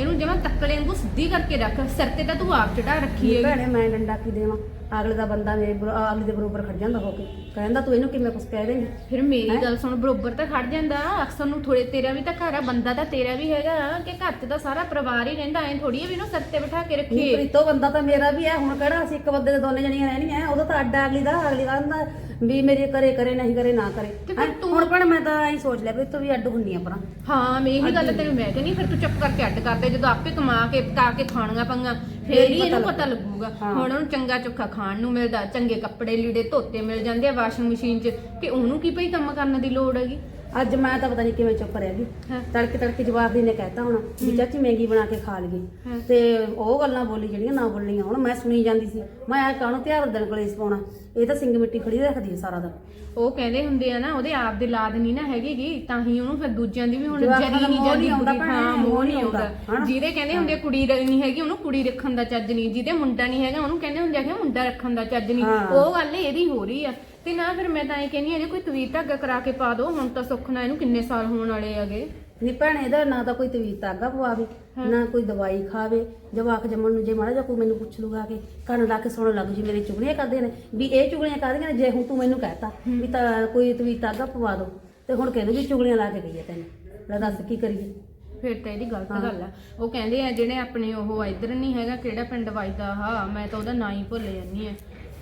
ਇਹਨੂੰ ਜਿਵੇਂ ਤੱਕਲੇ ਵਾਂਗੂ ਸਿੱਧੀ ਕਰਕੇ ਰੱਖ ਸਿਰ ਤੇ ਤਾਂ ਤੂੰ ਆਪ ਚੜਾ ਰੱਖੀ ਹੈਗੀ। ਭੈਣੇ ਮੈਂ ਡੰਡਾ ਕੀ ਦੇਵਾਂ? ਅਗਲੇ ਦਾ ਬੰਦਾ ਮੇਰੇ ਬਰੋ- ਅਗਲੇ ਦੇ ਬਰੋਬਰ ਖੜ ਜਾਂਦਾ ਹੋ ਕੇ। ਕਹਿੰਦਾ ਤੂੰ ਇਹਨੂੰ ਕਿਵੇਂ ਕੁਛ ਕਹਿ ਦੇਂਗੀ? ਫਿਰ ਮੇਰੀ ਹੈਂ? ਗੱਲ ਸੁਣ ਬਰੋਬਰ ਤਾਂ ਖੜ ਜਾਂਦਾ। ਅਕਸਰ ਨੂੰ ਥੋੜੇ ਤੇਰਾ ਵੀ ਤਾਂ ਘਰ ਆ ਬੰਦਾ ਤਾਂ ਤੇਰਾ ਵੀ ਹੈਗਾ ਕਿ ਘਰ 'ਚ ਤਾਂ ਸਾਰਾ ਪਰਿਵਾਰ ਹੀ ਰਹਿੰਦਾ ਐ ਥੋੜੀ ਵੀ ਇਹਨੂੰ ਸਿਰ ਤੇ ਬਿਠਾ ਕੇ ਰੱਖੀਏ। ਪ੍ਰੀਤੋ ਬੰਦਾ ਤਾਂ ਮੇਰਾ ਵੀ ਹੈ ਹੁਣ ਕਿਹੜਾ ਅਸੀਂ ਇੱਕ ਬੰਦੇ ਦੇ ਦੋਨੇ ਜਣੀਆਂ ਰਹਿਣੀਆਂ ਉਹਦਾ ਤਾਂ ਅੱਡਾ ਅਗਲੀ ਦਾ ਅਗਲੀ ਦਾ ਕਹਿੰਦਾ ਵੀ ਮੇਰੇ ਕਰੇ ਕਰੇ ਨਹੀਂ ਕਰੇ ਨਾ ਕਰੇ। ਤੇ ਹੈਂ? ਤੂੰ- ਹੁਣ ਭੈਣ ਮੈਂ ਤਾਂ ਐਂ ਸੋਚ ਲਿਆ ਵੀ ਤੂੰ ਵੀ ਅੱਡ ਹੁੰਨੀ ਆ ਪਰਾਂ ਹਾਂ ਮੈਂ ਇਹੀ ਗੱਲ ਤੈਨੂੰ ਮੈਂ ਕਹਿੰਦੀ ਫਿਰ ਤੂੰ ਚੁੱਪ ਕਰਕੇ ਅੱਡ ਕਰਦੇ ਜਦੋਂ ਆਪੇ ਕਮਾ ਕੇ ਪਕਾ ਕੇ ਖਾਣੀਆਂ ਪੰਗਾ ਫੇਰ ਹੀ ਇਹਨੂੰ ਪਤਾ ਲੱਗੂਗਾ। ਹਾਂ। ਹੁਣ ਉਹਨੂੰ ਚੰਗਾ ਚੁੱਖਾ ਖਾਣ ਨੂੰ ਮਿਲਦਾ ਚੰਗੇ ਕੱਪੜੇ ਲੀੜੇ ਧੋਤੇ ਮਿਲ ਜਾਂਦੇ ਆ ਵਾਸ਼ਿੰਗ ਮਸ਼ੀਨ 'ਚ ਕਿ ਉਹਨੂੰ ਕੀ ਭਈ ਕੰਮ ਕਰਨ ਦੀ ਲੋੜ ਹੈਗੀ? ਅੱਜ ਮੈਂ ਤਾਂ ਪਤਾ ਨਹੀਂ ਕਿਵੇਂ ਚੁੱਪ ਰਹਿ ਗਈ। ਹਾਂ। ਤੜਕੇ ਤੜਕੇ ਜਵਾਬ ਦੀ ਨੇ ਕਹਿਤਾ ਹੁਣ ਵੀ ਚਾਚੀ ਮਹਿੰਗੀ ਬਣਾ ਕੇ ਖਾ ਹਾਂ। ਲਈਏ ਤੇ ਉਹ ਗੱਲਾਂ ਬੋਲੀ ਜਿਹੜੀਆਂ ਨਾ ਬੋਲਣੀਆਂ ਹੁਣ ਮੈਂ ਸੁਣੀ ਜਾਂਦੀ ਸੀ। ਮੈਂ ਆ ਕਾਹਨੂੰ ਤਿਆਰ ਦਿਨ ਕਲੇਸ਼ ਪਾਉਣਾ? ਇਹ ਤਾਂ ਸਿੰਘ ਮਿੱਟੀ ਖੜੀ ਰੱਖਦੀ ਹੈ ਸਾਰਾ ਦਿਨ। ਉਹ ਕਹਿੰਦੇ ਹੁੰਦੇ ਆ ਨਾ ਉਹਦੇ ਆਪ ਦੇ ਲਾਦ ਨਹੀਂ ਨਾ ਹੈਗੀਗੀ ਤਾਂ ਹੀ ਉਹਨੂੰ ਫਿਰ ਦੂਜਿਆਂ ਦੀ ਵੀ ਹੁਣ ਜਵਾਕਾਂ ਜਰੀ ਦਾ ਨਹੀਂ ਮੋਹ ਜਾਂਦੀ ਨਹੀਂ ਆਉਂਦਾ ਕੁੜੀ। ਭੈਣੇ, ਹਾਂ ਮੋਹ ਨਹੀਂ ਆਉਂਦਾ। ਹਨਾ? ਜਿਹਦੇ ਕਹਿੰਦੇ ਹੁੰਦੇ ਆ ਕੁੜੀ ਰ- ਨਹੀਂ ਹੈਗੀ ਉਹਨੂੰ ਕੁੜੀ ਰੱਖਣ ਦਾ ਚੱਜ ਨਹੀਂ ਜਿਹਦੇ ਮੁੰਡਾ ਨਹੀਂ ਹੈਗਾ ਉਹਨੂੰ ਕਹਿੰਦੇ ਹੁੰਦੇ ਆ ਕਿ ਮੁੰਡਾ ਰੱਖਣ ਦਾ ਚੱਜ ਨਹੀਂ ਹਾਂ। ਉਹ ਗੱਲ ਇਹਦੀ ਹੋ ਰਹੀ ਆ। ਤੇ ਨਾ ਫਿਰ ਮੈਂ ਤਾਂ ਇਹ ਕਹਿੰਦੀ ਆ ਜੇ ਕੋਈ ਤਵੀਰ ਧਾਗਾ ਕਰਾ ਕੇ ਪਾ ਦੋ ਹੁਣ ਤਾਂ ਸੁੱਖ ਨਾਲ ਇਹਨੂੰ ਕਿੰਨੇ ਸਾਲ ਹੋਣ ਵਾਲੇ ਹੈਗੇ। ਨੀ ਭੈਣੇ ਇਹਦਾ ਨਾ ਤਾਂ ਕੋਈ ਤਵੀਰ ਤਾਗਾ ਪਵਾਵੇ ਨਾ ਕੋਈ ਦਵਾਈ ਖਾਵੇ। ਜਵਾਕ ਜੰਮਣ ਨੂੰ ਜੇ ਮਾੜਾ ਜਿਹਾ ਕੋਈ ਮੈਨੂੰ ਪੁੱਛ ਲੂਗਾ ਕਿ ਕੰਨ ਲਾ ਕੇ ਸੁਣਨ ਲੱਗ ਜੀ ਮੇਰੀ ਚੁਗਲੀਆਂ ਕਰਦੇ ਨੇ। ਵੀ ਇਹ ਚੁਗਲੀਆਂ ਕਰਦੀਆਂ ਨੇ? ਜੇ ਹੁਣ ਤੂੰ ਮੈਨੂੰ ਕਹਿਤਾ ਵੀ ਤਾਂ ਕੋਈ ਤਵੀਰ ਤਾਗਾ ਪਵਾ ਦੋ ਤੇ ਹੁਣ ਕਹਿੰਦੇ ਵੀ ਚੁਗਲੀਆਂ ਲਾ ਕੇ ਗਈ ਹੈ ਤੈਨੂੰ। ਲੈ ਦੱਸ ਕੀ ਕਰੀਏ? ਫਿਰ ਤਾਂ ਇਹਦੀ ਗਲਤ। ਗੱਲ ਆ। ਉਹ ਕਹਿੰਦੇ ਆ ਜਿਹੜੇ ਆਪਣੇ ਉਹ ਇੱਧਰ ਨਹੀਂ ਹੈਗਾ ਕਿਹੜਾ ਪਿੰਡ ਵੱਜਦਾ ਹਾਂ? ਮੈਂ ਤਾਂ ਉਹਦਾ ਨਾਂ ਹੀ ਭੁੱਲ ਜਾਂਦੀ ਆ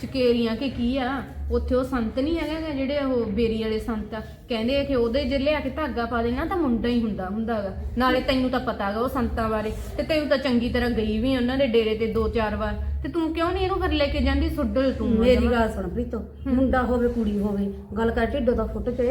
ਚਕੇਰੀਆਂ ਕਿ ਕੀ ਆ? ਉੱਥੇ ਉਹ ਸੰਤ ਨਹੀਂ ਹੈਗਾ ਗਾ ਜਿਹੜੇ ਉਹ ਬੇਰੀ ਵਾਲੇ ਸੰਤ ਆ। ਕਹਿੰਦੇ ਆ ਕਿ ਉਹਦੇ ਜੇ ਲਿਆ ਕੇ ਧਾਗਾ ਪਾ ਦੇਣਾ ਤਾਂ ਮੁੰਡਾ ਹੀ ਹੁੰਦਾ ਹੁੰਦਾਗਾ। ਨਾਲੇ ਤੈਨੂੰ ਤਾਂ ਪਤਾ ਗਾ ਉਹ ਸੰਤਾਂ ਬਾਰੇ। ਤੇ ਤੈਨੂੰ ਤਾਂ ਚੰਗੀ ਤਰ੍ਹਾਂ ਗਈ ਵੀ ਉਹਨਾਂ ਦੇ ਡੇਰੇ ਤੇ ਦੋ ਚਾਰ ਵਾਰ। ਤੇ ਤੂੰ ਕਿਉਂ ਨਹੀਂ ਇਹਨੂੰ ਫਿਰ ਲੈ ਕੇ ਜਾਂਦੀ? ਸੁੱਡਲ ਤੂੰ ਆ ਮੇਰੀ ਜਮਾਂ। ਗੱਲ ਸੁਣ ਪ੍ਰੀਤੋ। ਮੁੰਡਾ ਹੋਵੇ ਕੁੜੀ ਹੋਵੇ ਗੱਲ ਕਰ ਢਿੱਡੋ ਦਾ ਫੁੱਟ ਤੇ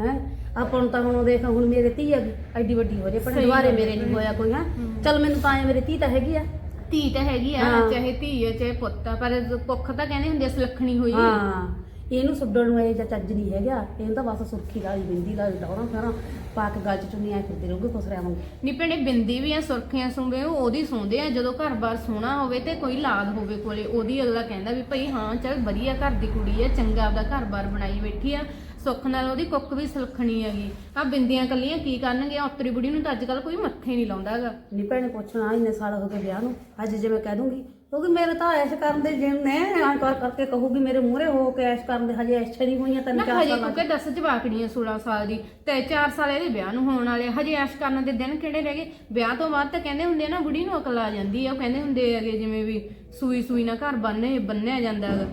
ਹੈ? ਆਪਾਂ ਨੂੰ ਤਾਂ ਹੁਣ ਦੇਖ ਹੁਣ ਮੇਰੇ ਧੀ ਹੈਗੀ। ਐਡੀ ਵੱਡੀ ਹੋ ਜੇ ਪਰ ਸਹੀ ਦੁਬਾਰੇ ਗੱਲ ਮੇਰੇ ਨਹੀਂ ਹੋਇਆ ਕੋਈ ਹੈ। ਚੱਲ ਮੈਨੂੰ ਤਾਂ ਐ ਮੇਰੇ ਧੀ ਤਾਂ ਹੈਗੀ ਆ। ਧੀ ਤਾਂ ਹੈਗੀ ਆ ਹਾਂ। ਚਾਹੇ ਧੀ ਆ ਚਾਹੇ ਪੁੱਤ ਆ ਪਰ ਕੁੱਖ ਤਾਂ ਕਹਿੰਦੇ ਹੁੰਦੇ ਆ ਸੁਲੱਖਣੀ ਹੋਈ। ਹਾਂ। ਇਹਨੂੰ ਸੁੱਡਣ ਨੂੰ ਇਹ ਜਾਂ ਚੱਜ ਨਹੀਂ ਹੈਗਾ। ਇਹਨੂੰ ਤਾਂ ਬਸ ਸੁਰਖੀ ਵਾਲੀ ਬਿੰਦੀ ਲਾ ਦੌੜਾਂ ਫੇਰਾਂ ਪਾ ਕੇ ਗੱਲ ਚ ਚੁੰਨੀਆਂ ਫਿਰਦੇ ਰਹੋਗੇ ਖੁਸ਼ ਰਹਾਂਗੇ ਨੀ ਭੈਣੇ ਬਿੰਦੀ ਵੀ ਆ ਸੁਰਖੀਆਂ ਸੁੰਬੇ ਉਹ ਉਹਦੀ ਸੌਂਦੇ ਆ। ਜਦੋਂ ਘਰ-ਬਾਰ ਸੋਹਣਾ ਹੋਵੇ ਤੇ ਕੋਈ ਲਾਦ ਹੋਵੇ ਕੋਲੇ ਉਹਦੀ ਅਗਲਾ ਕਹਿੰਦਾ ਵੀ ਭਈ ਹਾਂ ਚੱਲ ਵਧੀਆ ਘਰ ਦੀ ਕੁੜੀ ਆ ਚੰਗਾ ਆਪਦਾ ਘਰ-ਬਾਰ ਬਣਾਈ ਬੈਠੀ ਆ। ਸੁੱਖ ਨਾਲ ਉਹਦੀ ਕੁੱਕ ਵੀ ਸੁਲਖਣੀ ਹੈਗੀ। ਆ ਬਿੰਦੀਆਂ ਕੱਲੀਆਂ ਕੀ ਕਰਨਗੇ ਔਤਰੀ ਬੁੜੀ ਨੂੰ ਤਾਂ ਅੱਜ-ਕੱਲ ਕੋਈ ਮੱਥੇ ਨਹੀਂ ਲਾਉਂਦਾਗਾ ਨੀ ਭੈਣੇ ਪੁੱਛਣਾ ਇੰਨੇ ਸਾਲ ਹੋ ਗਏ ਵਿਆਹ ਨੂੰ। ਅੱਜ ਜੇ ਮੈਂ ਕਹਿ ਦੂੰਗੀ ਕਿਉਂਕਿ ਮੇਰੇ ਤਾਂ ਐਸ਼ ਕਰਨ ਦੇ ਜਿੰਨ ਨੇ ਆਂ ਕਰ ਕਰਕੇ ਕਹੂਗੀ ਮੇਰੇ ਮੂਹਰੇ ਹੋ ਕੇ ਐਸ਼ ਕਰਨ ਦੇ ਹਜੇ ਐਸ਼ ਨਹੀਂ ਹੋਈਆਂ ਤਿੰਨ ਨਾ ਚਾਰ ਹਜੇ ਸਾਲ ਕਿਉਂਕਿ 10 ਜਵਾਕੜੀਆਂ 16 ਸਾਲ ਦੀ ਤੇ 4 ਸਾਲ ਇਹਦੇ ਵਿਆਹ ਨੂੰ ਹੋਣ ਵਾਲੇ ਆ। ਹਜੇ ਐਸ਼ ਕਰਨ ਦੇ ਦਿਨ ਕਿਹੜੇ ਰਹਿ ਗਏ? ਵਿਆਹ ਤੋਂ ਬਾਅਦ ਤਾਂ ਕਹਿੰਦੇ ਹੁੰਦੇ ਆ ਨਾ ਬੁੜੀ ਨੂੰ ਅਕਲ ਆ ਜਾਂਦੀ ਆ। ਉਹ ਕਹਿੰਦੇ ਹੁੰਦੇ ਹੈਗੇ ਜਿਵੇਂ ਵੀ ਸੂਈ ਸੂਈ ਨਾਲ ਘਰ ਬੰਨੇ ਬੰਨਿਆ ਜਾਂਦਾ ਹੈਗਾ।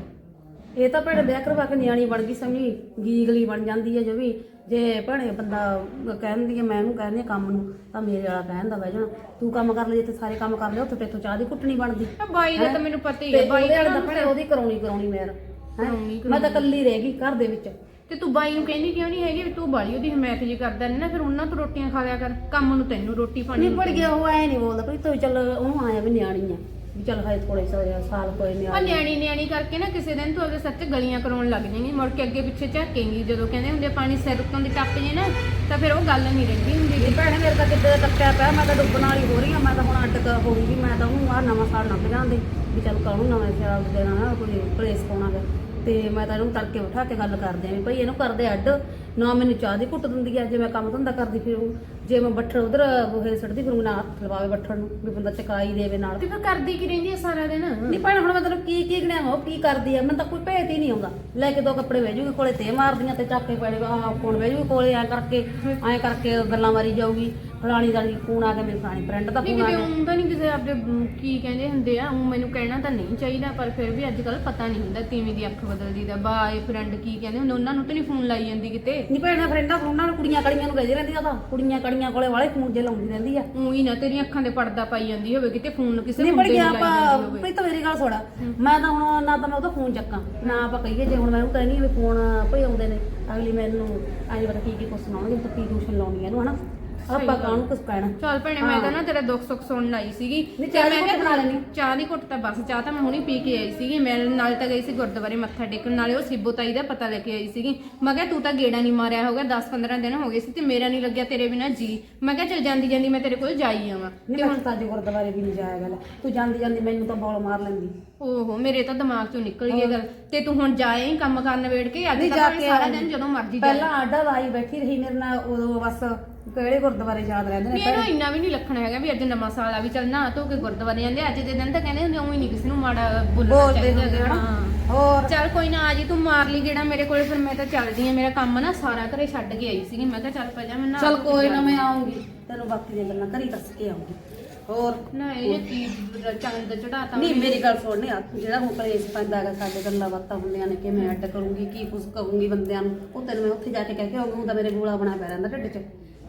ਇਹ ਤਾਂ ਭੈਣੇ ਵਿਆਹ ਕਰਵਾ ਕੇ ਨਿਆਣੀ ਬਣ ਗਈ ਸਮਝੀ ਗੀਗਲੀ ਬਣ ਜਾਂਦੀ ਹੈ ਜੋ ਵੀ। ਜੇ ਭੈਣੇ ਬੰਦਾ ਕਹਿੰਦੀ ਹੈ ਮੈਂ ਇਹਨੂੰ ਕਹਿੰਦੀ ਕੰਮ ਨੂੰ ਤਾਂ ਮੇਰੇ ਵਾਲਾ ਕਹਿੰਦਾ ਬਹਿ ਜਾਣਾ। ਤੂੰ ਕੰਮ ਕਰ ਲੈ ਜਿੱਥੇ ਸਾਰੇ ਕੰਮ ਕਰ ਲਿਆ ਉੱਥੇ ਤੇਥੋਂ ਚਾਹ ਦੀ ਕੁੱਟਣੀ ਬਣਦੀ। ਆ ਬਾਈ ਦਾ ਤਾਂ ਮੈਨੂੰ ਪਤਾ ਹੀ ਹੈ ਬਾਈ ਦਾ ਤਾਂ ਭੈਣੇ ਉਹਦੀ ਕਰਾਉਣੀ ਕਰਾਉਣੀ ਮੇਰ। ਮੈਂ ਤਾਂ ਇਕੱਲੀ ਰਹਿ ਗਈ ਘਰ ਦੇ ਵਿੱਚ। ਤੇ ਤੂੰ ਬਾਈ ਨੂੰ ਕਹਿੰਦੀ ਕਿਉਂ ਨਹੀਂ ਹੈਗੀ ਵੀ ਤੂੰ ਬਾਲੀ ਉਹਦੀ ਹਮਾਇਤ ਜੀ ਕਰਦਾ ਨਹੀਂ ਨਾ ਫਿਰ ਉਹਨਾਂ ਤੋਂ ਰੋਟੀਆਂ ਖਾ ਲਿਆ ਕਰ ਕੰਮ ਨੂੰ ਤੈਨੂੰ ਰੋਟੀ ਪਾਣੀ ਨਿਬੜ ਗਿਆ ਉਹ ਐ ਨਹੀਂ ਬੋਲਦਾ ਵੀ ਤੂੰ ਚੱਲ ਉਹਨੂੰ ਆਇਆ ਵੀ ਨਿਆਣੀ ਆ। ਵੀ ਚੱਲ ਹਾਏ ਥੋੜੇ ਸਾਲ ਕੋਈ ਆ ਨਿਆਣੀ ਨਿਆਣੀ ਨਿਆਣੀ ਕਰਕੇ ਨਾ ਕਿਸੇ ਦਿਨ ਤੂੰ ਉਹਦੇ ਸੱਚ ਗਲੀਆਂ ਕਰਾਉਣ ਲੱਗ ਜਾਏਂਗੀ ਮੁੜ ਕੇ ਅੱਗੇ ਪਿੱਛੇ ਝਾਕੇਂਗੀ। ਜਦੋਂ ਕਹਿੰਦੇ ਹੁੰਦੇ ਆ, ਪਾਣੀ ਸਿਰ ਉੱਤੋਂ ਦੀ ਟੱਪ ਜੇ ਨਾ ਤਾਂ ਫਿਰ ਉਹ ਗੱਲ ਨਹੀਂ ਰਹਿੰਦੀ ਹੁੰਦੀ। ਇਹ ਭੈਣੇ ਮੇਰੇ ਤਾਂ ਕਿੱਦਾਂ ਦਾ ਟੱਕਿਆ ਪਿਆ ਮੈਂ ਤਾਂ ਡੁੱਬਣ ਵਾਲੀ ਹੋ ਰਹੀ ਆ ਮੈਂ ਤਾਂ ਹੁਣ ਅੱਡ ਕਰ ਹੋਊਂਗੀ ਮੈਂ ਤਾਂ ਉਹਨੂੰ ਆ ਨਵਾਂ ਸਾਲ ਲੰਘ ਜਾਂਦੇ। ਵੀ ਚੱਲ ਕਾਹਨੂੰ ਨਵੇਂ ਸਾਲ ਦੇਣਾ ਨਾ ਕੋਈ ਪਲੇਸ ਪਾਉਣਾ ਗਾ। ਤੇ ਮੈਂ ਤਾਂ ਇਹਨੂੰ ਤੜਕੇ ਬਿਠਾ ਕੇ ਗੱਲ ਕਰਦੇ ਆਂ ਵੀ ਭਈ ਇਹਨੂੰ ਕਰਦੇ ਅੱਡ। ਨਾ ਮੈਨੂੰ ਚਾਹ ਦੀ ਘੁੱਟ ਦਿੰਦੀ ਆ ਜੇ ਮੈਂ ਕੰਮ ਧੰਦਾ ਕਰਦੀ ਫਿਰੂ ਜੇ ਮੈਂ ਬੱਠਲ ਉਧਰ ਗੋਹੇ ਸੜਦੀ ਫਿਰੂ ਨਾ ਹੱਥ ਲਵਾਵੇ ਬੱਠਲ ਨੂੰ ਵੀ ਬੰਦਾ ਚਕਾਈ ਦੇਵੇ ਨਾਲ। ਤੇ ਫਿਰ ਕਰਦੀ ਕੀ ਰਹਿੰਦੀ ਹੈ ਸਾਰਾ ਦਿਨ? ਨਹੀਂ ਭੈਣ ਹੁਣ ਮੈਂ ਤੈਨੂੰ ਕੀ ਕੀ ਗਣਿਆ ਉਹ ਕੀ ਕਰਦੀ ਆ? ਮੈਨੂੰ ਤਾਂ ਕੋਈ ਭੇਤ ਹੀ ਨਹੀਂ ਆਉਂਦਾ। ਲੈ ਕੇ ਦੋ ਕੱਪੜੇ ਵੇਜੂਗੀ ਕੋਲੇ ਤੇ ਮਾਰਦੀਆਂ ਤੇ ਚੱਕ ਕੇ ਪੈੜੇ ਆ ਕੋਣ ਵੇਜੂਗੀ ਕੋਲੇ ਐ ਕਰਕੇ ਐ ਕਰਕੇ ਗੱਲਾਂ ਮਾਰੀ ਜਾਊਗੀ। ਫਲਾਣੀ ਦਾ ਕੂਣ ਆ ਕੇ ਮੇਰੀ ਫਲਾਣੀ ਫਰੈਂਡ ਦਾ ਨਹੀਂ ਫੋਨ ਆ ਕਿਤੇ ਗਿਆ। ਤਾਂ ਨਹੀਂ ਕਿਸੇ ਆਪਣੇ ਅਮ, ਕੀ ਕਹਿੰਦੇ ਹੁੰਦੇ ਆ ਉਹ ਮੈਨੂੰ ਕਹਿਣਾ ਤਾਂ ਨਹੀਂ ਚਾਹੀਦਾ ਪਰ ਫਿਰ ਵੀ ਅੱਜ ਕੱਲ ਪਤਾ ਨਹੀਂ ਹੁੰਦਾ ਤੀਵੀਂ ਦੀ ਅੱਖ ਬਦਲਦੀ ਦਾ ਬਾਏ ਫਰੈਂਡ ਕੀ ਕਹਿੰਦੇ ਹੁੰਦੇ ਉਹਨਾਂ ਨੂੰ ਤਾਂ ਨਹੀਂ ਫੋਨ ਲਾਈ ਜਾਂਦੀ ਕਿਤੇ। ਨਹੀਂ ਭੈਣਾਂ ਫਰੈਂਡਾਂ ਫੋਨਾਂ ਨਾਲ ਕੁੜੀਆਂ ਕੜੀਆਂ ਨੂੰ ਕਹਿੰਦੀ ਰਹਿੰਦੀ ਆ ਤਾਂ। ਕੁੜੀਆਂ ਕੜੀਆਂ ਕੋਲੇ ਵਾਲੇ ਫੋਨ ਜੇ ਲਾਉਂਦੀ ਰਹਿੰਦੀ ਆ। ਉਹੀ ਨਾ ਤੇਰੀਆਂ ਅੱਖਾਂ ਤੇ ਪਰਦਾ ਪਾਈ ਜਾਂਦੀ ਹੋਵੇ ਕਿਤੇ ਫੋਨ ਕਿਸੇ ਨਿਬੜ ਮੁੰਡੇ ਨੂੰ ਲਾਈ ਜਾਂਦੀ ਆਪਾਂ ਹੋਵੇ। ਭਈ ਤਾਂ ਮੇਰੀ ਗੱਲ ਸੁਣ। ਮੈਂ ਤਾਂ ਹੁਣ ਨਾ ਤਾਂ ਮੈਂ ਉਹਦਾ ਫੋਨ ਚੱਕਾਂ ਨਾ ਆਪਾਂ ਕਹੀਏ ਜੇ ਹੁਣ ਮੈਂ ਉਹਨੂੰ ਕਹਿੰਦੀ ਵੀ ਫੋਨ ਭਈ ਆਉਂਦੇ ਨੇ ਅਗਲੀ ਮੈਨੂੰ ਆਈ ਪਤਾ ਕੀ ਕੀ ਕੁਛ ਸੁਣਾਉਣਗੇ ਤਾਂ ਕੀ ਟਿਊਸ਼ਨ ਲਾਉਣੀ ਆ ਇਹਨੂੰ ਹਨਾ? ਆਪਾਂ ਕਾਹਨੂੰ ਕੁਝ ਕਹਿਣਾ? ਚੱਲ ਭੈਣੇ ਮੈਂ। ਤਾਂ ਨਾ ਤੇਰਾ ਦੁੱਖ ਸੁੱਖ ਸੁਣਨ ਆਈ ਸੀਗੀ। ਨਹੀਂ, ਚਾਹ ਦੀ ਮੈਂ ਘੁੱਟ ਕਿਹਾ ਬਣਾ ਲੈਣੀ। ਚਾਹ ਦੀ ਘੁੱਟ ਤਾਂ ਬਸ ਚਾਹ ਤਾਂ ਮੈਂ ਹੁਣੀ ਪੀ ਕੇ ਆਈ ਸੀਗੀ। ਮੈਂ ਨਾਲ ਤਾਂ ਗਈ ਸੀ ਗੁਰਦੁਆਰੇ ਮੱਥਾ ਟੇਕਣ ਨਾਲੇ ਉਹ ਸਿੱਬੋ ਤਾਈ ਦਾ ਪਤਾ ਲੈ ਕੇ ਆਈ ਸੀਗੀ। ਮੈਂ ਕਿਹਾ ਤੂੰ ਤਾਂ ਗੇੜਾ ਨਹੀਂ ਮਾਰਿਆ ਹੋਗਾ 10-15 ਦਿਨ ਹੋ ਗਏ ਸੀ ਤੇ ਮੇਰਾ ਨਹੀਂ ਲੱਗਿਆ ਤੇਰੇ ਬਿਨਾ ਜੀ। ਮੈਂ ਕਿਹਾ ਚੱਲ ਜਾਂਦੀ ਜਾਂਦੀ ਮੈਂ ਤੇਰੇ ਕੋਲ ਜਾਈ ਆਵਾਂ। ਨਹੀਂ ਮੈਂ ਤਾਂ ਅੱਜ ਗੁਰਦੁਆਰੇ ਵੀ ਨਹੀਂ ਜਾਇਆ ਗੱਲ। ਤੂੰ ਜਾਂਦੀ ਜਾਂਦੀ ਮੈਨੂੰ ਤਾਂ ਬੋਲ ਮਾਰ ਲੈਂਦੀ। ਓਹੋ ਮੇਰੇ ਤਾਂ ਦਿਮਾਗ ਚੋਂ ਨਿਕਲ ਗਈ ਇਹ ਗੱਲ। ਤੇ ਤੂੰ ਹੁਣ ਜਾਏ ਹੀ ਕੰਮ ਕਰਨ ਵੇੜ ਕੇ? ਅੱਜ ਨਹੀਂ ਤਾਂ ਜਾ ਭਾਵੇਂ ਕੇ ਸਾਰਾ। ਦਿਨ ਜਦੋਂ ਮਰਜ਼ੀ ਜਾ ਪਹਿਲਾਂ ਆਡਾ ਲਾਈ ਬੈਠੀ ਰਹੀ ਮੇਰੇ ਨਾਲ ਉਦੋਂ ਬਸ ਕਿਹੜੇ ਗੁਰਦੁਆਰੇ ਯਾਦ ਰਹਿੰਦੇ ਨੇ? ਮੈਨੂੰ ਇੰਨਾ ਵੀ ਨਹੀਂ ਲੱਖਣਾ ਹੈਗਾ ਵੀ ਅੱਜ ਨਵਾਂ ਸਾਲ ਆ ਵੀ ਚੱਲ ਨਾ ਧੋ ਕੇ ਗੁਰਦੁਆਰੇ ਜਾਂਦੇ ਅੱਜ ਦੇ ਦਿਨ ਤਾਂ ਕਹਿੰਦੇ ਹੁੰਦੇ ਉਵੇਂ ਨਹੀਂ ਕਿਸੇ ਨੂੰ ਮਾੜਾ ਬੋਲਣਾ ਬੋਲਦੇ ਚਾਹੀਦਾ ਹੁੰਦੇ ਹੈਗਾ। ਹਨਾ ਹਾਂ ਹੋਰ? ਚੱਲ ਕੋਈ ਨਾ ਆ ਜੀ ਤੂੰ ਮਾਰ ਲਈ ਜਿਹੜਾ ਮੇਰੇ ਕੋਲ ਫਿਰ ਮੈਂ ਤਾਂ ਚੱਲਦੀ ਆ ਮੇਰਾ ਕੰਮ ਨਾ ਸਾਰਾ ਘਰੇ ਛੱਡ ਕੇ ਆਈ ਸੀਗੀ। ਮੈਂ ਕਿਹਾ ਚੱਲ ਪੈ ਜਾ ਮੈਂ ਨਹਾ ਚਲ ਕੋਈ ਨਾ। ਮੈਂ ਆਉਂਗੀ। ਤੈਨੂੰ ਬਾਕੀ ਦੀਆਂ ਗੱਲਾਂ ਘਰੀ ਦੱਸ ਕੇ ਆਉਂਗੀ। ਹੋਰ? ਨਾ ਇਹ ਕੀ ਚੰਦ ਚੜਾਤਾ ਨਹੀਂ ਮੇਰੀ ਗੱਲ ਸੁਣ ਆ ਜਿਹੜਾ ਹੁਣ ਕਲੇਸ਼ ਪੈਂਦਾ ਹੈਗਾ ਸਾਡੇ ਗੱਲਾਂ ਬਾਤਾਂ ਹੁੰਦੀਆਂ ਨੇ ਕਿ ਮੈਂ ਅੱਡ ਕਰੂੰਗੀ ਕੀ ਕੁਝ ਕਹੂੰਗੀ ਬੰਦਿਆਂ ਨੂੰ ਉਹ ਤੈਨੂੰ ਮੈਂ ਉੱਥੇ ਜਾ ਕੇ ਕਹਿ ਕੇ ਆਉਂਗੀ ਹੁੰਦਾ ਮੇਰੇ ਗੋਲਾ ਬਣਾ ਪਿਆ ਰਹਿੰਦਾ ਢਿੱਡ 'ਚ।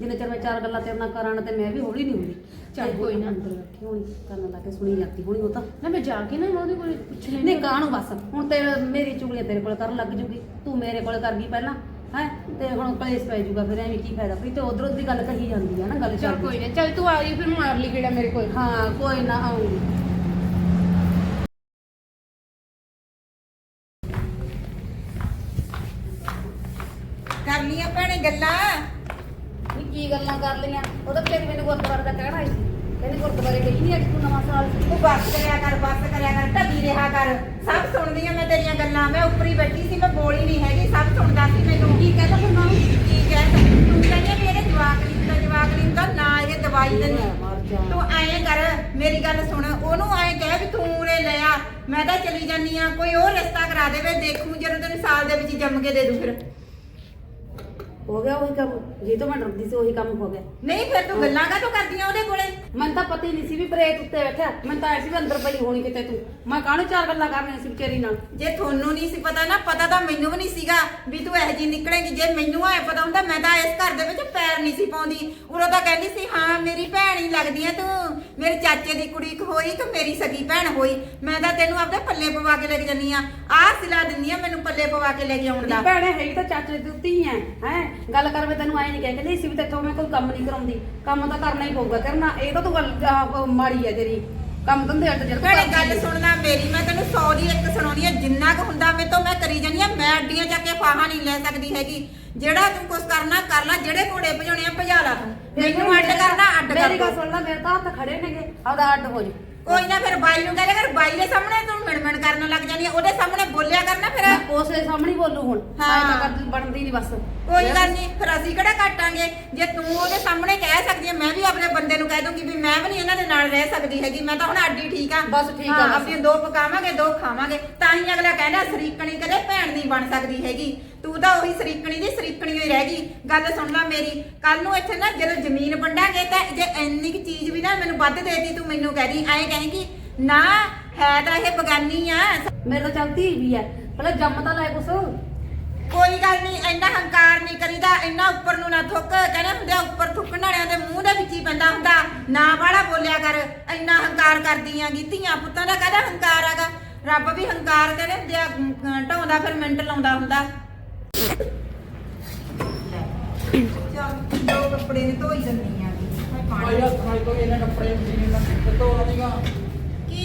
ਜਿੰਨੇ ਚਿਰ ਮੈਂ ਚਾਰ ਗੱਲਾਂ ਤੇਰੇ ਨਾਲ ਕਰਾਂ ਨਾ ਤੇ ਮੈਂ ਵੀ ਹੌਲੀ ਨਹੀਂ ਹੁੰਦੀ। ਚੱਲ ਕੋਈ ਨਾ। ਅੰਦਰ ਬੈਠੀ ਹੋਣੀ ਕਰਨ ਲੱਗੇ ਸੁਣੀ ਜਾਂਦੀ ਹੋਣੀ ਉਹ ਤਾਂ। ਨਾ ਮੈਂ ਜਾ ਕੇ ਨਾ ਉਹਦੇ ਕੋਲ ਪੁੱਛ ਲੈਂਦੀ ਨਹੀਂ ਕਾਹਨੂੰ ਬਸ? ਹੁਣ ਤੇ ਮੇਰੀ ਚੁਗਲੀਆਂ ਤੇਰੇ ਕੋਲ ਕਰਨ ਲੱਗ ਜੂਗੀ। ਤੂੰ ਮੇਰੇ ਕੋਲ ਕਰ ਗਈ ਪਹਿਲਾਂ ਹੈ? ਤੇ ਹੁਣ ਕਲੇਸ਼ ਪੈ ਜੂਗਾ ਫਿਰ ਐਵੇਂ ਕੀ ਫਾਇਦਾ? ਫਿਰ ਤੇ ਉਧਰ ਦੀ ਗੱਲ ਕਹੀ ਜਾਂਦੀ ਹੈ ਨਾ ਗੱਲ ਚੱਲ ਚੱਲਦੀ ਕੋਈ ਨਾ ਚੱਲ ਤੂੰ ਆ ਜੀ ਫਿਰ ਮਾਰ ਲਈ ਕਿਹੜਾ ਮੇਰੇ ਕੋਲ? ਹਾਂ ਕੋਈ ਨਾ ਆਉਂਗੀ। ਕਰ ਲੀਆਂ ਭੈਣੇ ਗੱਲਾਂ? ਕੀ ਗੱਲਾਂ ਕਰ ਲਈਆਂ ਉਹ ਤਾਂ ਫਿਰ ਮੈਨੂੰ ਗੁਰਦੁਆਰੇ ਦਾ ਕਹਿਣਾ ਸੀ। ਕਹਿੰਦੀ ਗੁਰਦੁਆਰੇ ਗਈ ਨਹੀਂ ਅੱਜ ਤੂੰ ਨਵਾਂ ਸਾਲ। ਸੀ ਤੂੰ ਬੱਸ ਕਰਿਆ ਕਰ ਬੱਸ ਕਰਿਆ ਕਰ ਢੱਡੀ ਰਿਹਾ ਕਰ। ਸਭ ਸੁਣਦੀ ਆ ਮੈਂ ਤੇਰੀਆਂ ਗੱਲਾਂ। ਮੈਂ ਉੱਪਰੀ ਬੈਠੀ ਸੀ ਮੈਂ ਬੋਲੀ ਨਹੀਂ ਹੈਗੀ ਸਭ ਸੁਣਦਾ ਸੀ। ਮੈਨੂੰ ਕੀ ਕਹਿੰਦਾ ਫਿਰ ਨਾ ਕੀ ਕਹਿ ਤੂੰ ਕਹਿੰਦੀ ਆ ਵੀ ਇਹਦੇ ਜਵਾਕ ਨਹੀਂ ਹੁੰਦਾ ਜਵਾਕ ਨਹੀਂ ਹੁੰਦਾ ਨਾ ਇਹ ਦਵਾਈ ਦਿੰਦੀ। ਮਰ ਜਾ ਤੂੰ ਐਂ ਕਰ ਮੇਰੀ ਗੱਲ ਸੁਣ। ਉਹਨੂੰ ਐਂ ਕਹਿ ਵੀ ਤੂੰ ਉਰੇ ਲੈ ਆ। ਮੈਂ ਤਾਂ ਚਲੀ ਜਾਨੀ ਆ ਕੋਈ ਹੋਰ ਰਿਸ਼ਤਾ ਕਰਾ ਦੇਵੇ ਦੇਖੂ ਜਦੋਂ ਤੈਨੂੰ ਸਾਲ ਦੇ ਵਿੱਚ ਹੀ ਜੰਮ ਕੇ ਦੇ ਦੂ ਫਿਰ। ਹੋ ਗਿਆ ਉਹੀ ਕੰਮ ਜੇ ਤੋਂ ਮੈਂ ਡਰਦੀ ਸੀ ਉਹੀ ਕੰਮ ਹੋ ਗਿਆ। ਨਹੀਂ ਫਿਰ ਤੂੰ ਗੱਲਾਂ ਕਾਹਤੋਂ ਕਰਦੀਆਂ ਉਹਦੇ ਕੋਲੇ? ਮੈਨੂੰ ਤਾਂ ਪਤਾ ਹੀ ਨਹੀਂ ਸੀ ਵੀ ਬ੍ਰੇਕ ਉੱਤੇ ਬੈਠਾ ਮੈਨੂੰ ਤਾਂ ਐਸੀ ਵੀ ਅੰਦਰ ਪਈ ਹੋਣੀ ਕਿਤੇ ਤੂੰ। ਮੈਂ ਕਾਹਨੂੰ ਚਾਰ ਗੱਲਾਂ ਕਰਨੀਆਂ ਸੀ ਵਿਚਾਰੀ ਨਾਲ? ਜੇ ਤੁਹਾਨੂੰ ਨਹੀਂ ਸੀ ਪਤਾ ਨਾ ਪਤਾ ਤਾਂ ਮੈਨੂੰ ਵੀ ਨਹੀਂ ਸੀਗਾ ਵੀ ਤੂੰ ਇਹੋ ਜਿਹੀ ਨਿਕਲੇਂਗੀ। ਜੇ ਮੈਨੂੰ ਐ ਪਤਾ ਹੁੰਦਾ ਮੈਂ ਤਾਂ ਇਸ ਘਰ ਦੇ ਵਿੱਚ ਪੈਰ ਨਹੀਂ ਸੀ ਪਾਉਂਦੀ। ਉਦੋਂ ਤਾਂ ਕਹਿੰਦੀ ਸੀ ਹਾਂ ਮੇਰੀ ਭੈਣ ਹੀ ਲੱਗਦੀ ਐ ਤੂੰ। ਮੇਰੇ ਚਾਚੇ ਦੀ ਕੁੜੀ ਇੱਕ ਹੋਈ ਕਿ ਮੇਰੀ ਸਗੀ ਭੈਣ ਹੋਈ। ਮੈਂ ਤਾਂ ਤੈਨੂੰ ਆਪਦੇ ਪੱਲੇ ਪਵਾ ਕੇ ਲੈ ਕੇ ਜੰਨੀ ਆ ਆਹ ਸਿਲਾ ਦਿੰਨੀ ਆ ਮੈਨੂੰ ਪੱਲੇ ਪਵਾ ਕੇ ਲੈ ਕੇ ਆਉਣ ਦੀ। ਭੈਣੇ ਹੈਗੀ ਤਾਂ ਚਾਚੇ ਦੀ ਉੱਤੀ ਹੈ ਹੈ? ਗੱਲ ਕਰ ਮੈਂ ਤੈਨੂੰ ਐ ਨਹੀਂ ਕਹਿ ਕੇ ਨਹੀਂ ਸੀ ਵੀ ਤੇਥੋਂ ਮੈਂ ਕੋਈ ਕੰਮ ਨਹੀਂ ਕਰਾਉਂਦੀ। ਕੰਮ ਤਾਂ ਕਰਨਾ ਹੀ ਪਊਗਾ ਕਰਨਾ ਇਹ ਤਾਂ ਤੂੰ ਗੱਲ ਆਹ, ਮਾੜੀ ਹੈ ਤੇਰੀ। ਕੰਮ ਧੰਦੇ ਅੱਡ ਜਿਹੜਾ ਭੈਣੇ ਗੱਲ ਸੁਣਨਾ ਮੇਰੀ। ਮੈਂ ਤੈਨੂੰ 100 ਦੀ ਇੱਕ ਸੁਣਾਉਣੀ ਆ ਜਿੰਨਾ ਕੁ ਹੁੰਦਾ ਮੇ ਤੋਂ ਮੈਂ ਕਰੀ ਜਾਨੀ ਆ ਮੈਂ ਅੱਡੀਆਂ ਚੱਕ ਕੇ ਫਾਹਾ ਨਹੀਂ ਲੈ ਸਕਦੀ ਹੈਗੀ। ਜਿਹੜਾ ਤੂੰ ਕੁਛ ਕਰਨਾ ਕਰ ਲੈ। ਜਿਹੜੇ ਘੋੜੇ ਭਜਾਉਣੇ ਆ ਭਜਾ ਲਾ ਤੂੰ। ਮੈਨੂੰ ਅੱਡ ਕਰਨਾ ਅੱਡ ਕਰ ਮੇਰੀ ਗੱਲ। ਸੁਣ ਲੈ ਮੇਰੇ ਤਾਂ ਹੱਥ ਖੜੇ ਨੇਗੇ। ਆਪਦਾ ਅੱਡ ਹੋ ਜਾ। ਕੋਈ ਨਾ ਫਿਰ ਬਾਈ ਨੂੰ ਕਹਿੰਦੇ ਕਰ ਬਾਈ ਦੇ ਸਾਹਮਣੇ ਤੂੰ ਮਿਣਮਿਣ ਕਰਨ ਲੱਗ ਜਾਨੀ ਆ ਉਹਦੇ ਸਾਹਮਣੇ ਬੋਲਿਆ ਕਰਨਾ ਫਿਰ। ਉਸੇ ਸਾਹਮਣੇ ਹੀ ਬੋਲੂ ਹੁਣ। ਹਾਂ। ਐਂ ਤਾਂ ਕਰ ਬਣਦੀ ਨਹੀਂ ਬਸ। ਕੋਈ ਗੱਲ ਨਹੀਂ ਫਿਰ ਅਸੀਂ ਕਿਹੜਾ ਘਟਾਂਗੇ? ਜੇ ਤੂੰ ਉਹਦੇ ਸਾਹਮਣੇ ਕਹਿ ਸਕਦੀ ਹੈ ਮੈਂ ਵੀ ਆਪਣੇ ਬੰਦੇ ਨੂੰ ਕਹਿ ਦੂੰਗੀ ਵੀ ਮੈਂ ਵੀ ਨਹੀਂ ਇਹਨਾਂ ਦੇ ਨਾਲ ਰਹਿ ਸਕਦੀ ਹੈਗੀ ਮੈਂ ਤਾਂ ਹੁਣ ਅੱਡੀ ਠੀਕ ਆ। ਬਸ ਠੀਕ ਆ, ਹਾਂ, ਬਸ। ਆਪਣੀਆਂ ਦੋ ਪਕਾਵਾਂਗੇ ਦੋ ਖਾਵਾਂਗੇ ਤਾਂ ਹੀ ਅਗਲਾ ਕਹਿੰਦਾ ਸਰੀਕਣੀ ਕਦੇ ਭੈਣ ਨਹੀਂ ਬਣ ਸਕਦੀ ਹੈਗੀ। ਤੂੰ ਤਾਂ ਉਹੀ ਸਰੀਕਣੀ ਦੀ ਸਰੀਕਣੀ ਹੋਈ ਰਹਿ ਗਈ। ਗੱਲ ਸੁਣ ਲੈ ਮੇਰੀ ਕੱਲ ਨੂੰ ਇੱਥੇ ਨਾ ਜਦੋਂ ਜ਼ਮੀਨ ਵੰਡਾਂਗੇ ਤਾਂ ਜੇ ਇੰਨੀ ਕੁ ਚੀਜ਼ ਵੀ ਨਾ ਮੈਨੂੰ ਵੱਧ ਦੇਤੀ ਤੂੰ ਮੈਨੂੰ ਕਹਿ ਦੀ ਐਂ ਕਹੇਂਗੀ ਨਾ ਹੈ ਤਾਂ ਇਹ ਬਗਾਨੀ ਆ। ਮੇਰੇ ਤਾਂ ਚਲਦੀ ਵੀ ਹੈ ਪਹਿਲਾਂ ਜੰਮ ਤਾਂ ਲੈ ਕੁਛ। ਕੋਈ ਗੱਲ ਨਹੀਂ ਇੰਨਾ ਹੰਕਾਰ ਨਹੀਂ ਕਰੀਦਾ ਇੰਨਾ ਉੱਪਰ ਨੂੰ ਨਾ ਥੁੱਕ। ਕਹਿੰਦੇ ਹੁੰਦੇ ਆ ਉੱਪਰ ਥੁੱਕਣ ਵਾਲਿਆਂ ਦੇ ਮੂੰਹ ਦੇ ਵਿੱਚ ਹੀ ਪੈਂਦਾ ਹੁੰਦਾ। ਨਾ ਵਾਲਾ ਬੋਲਿਆ ਕਰ ਇੰਨਾ ਹੰਕਾਰ ਕਰਦੀਆਂ ਗੀ ਧੀਆਂ ਪੁੱਤਾਂ ਦਾ ਕਹਦਾ ਹੰਕਾਰ ਹੈਗਾ? ਰੱਬ ਵੀ ਹੰਕਾਰ ਕਹਿੰਦੇ ਹੁੰਦੇ ਆ ਅਮ, ਢਾਉਂਦਾ ਫਿਰ ਮਿੰਟ ਲਾਉਂਦਾ ਹੁੰਦਾ। ਚੱਲ ਦੋ ਕੱਪੜੇ ਨੇ ਧੋਈ ਦਿੰਦੀ ਮੈਂ ਪਾਣੀ ਤੋਂ ਇਹਨਾਂ ਕੱਪੜੇ ਮਸ਼ੀਨ ਨਾਲ ਕਿਤੋਂ ਆਉਂਦੀਆਂ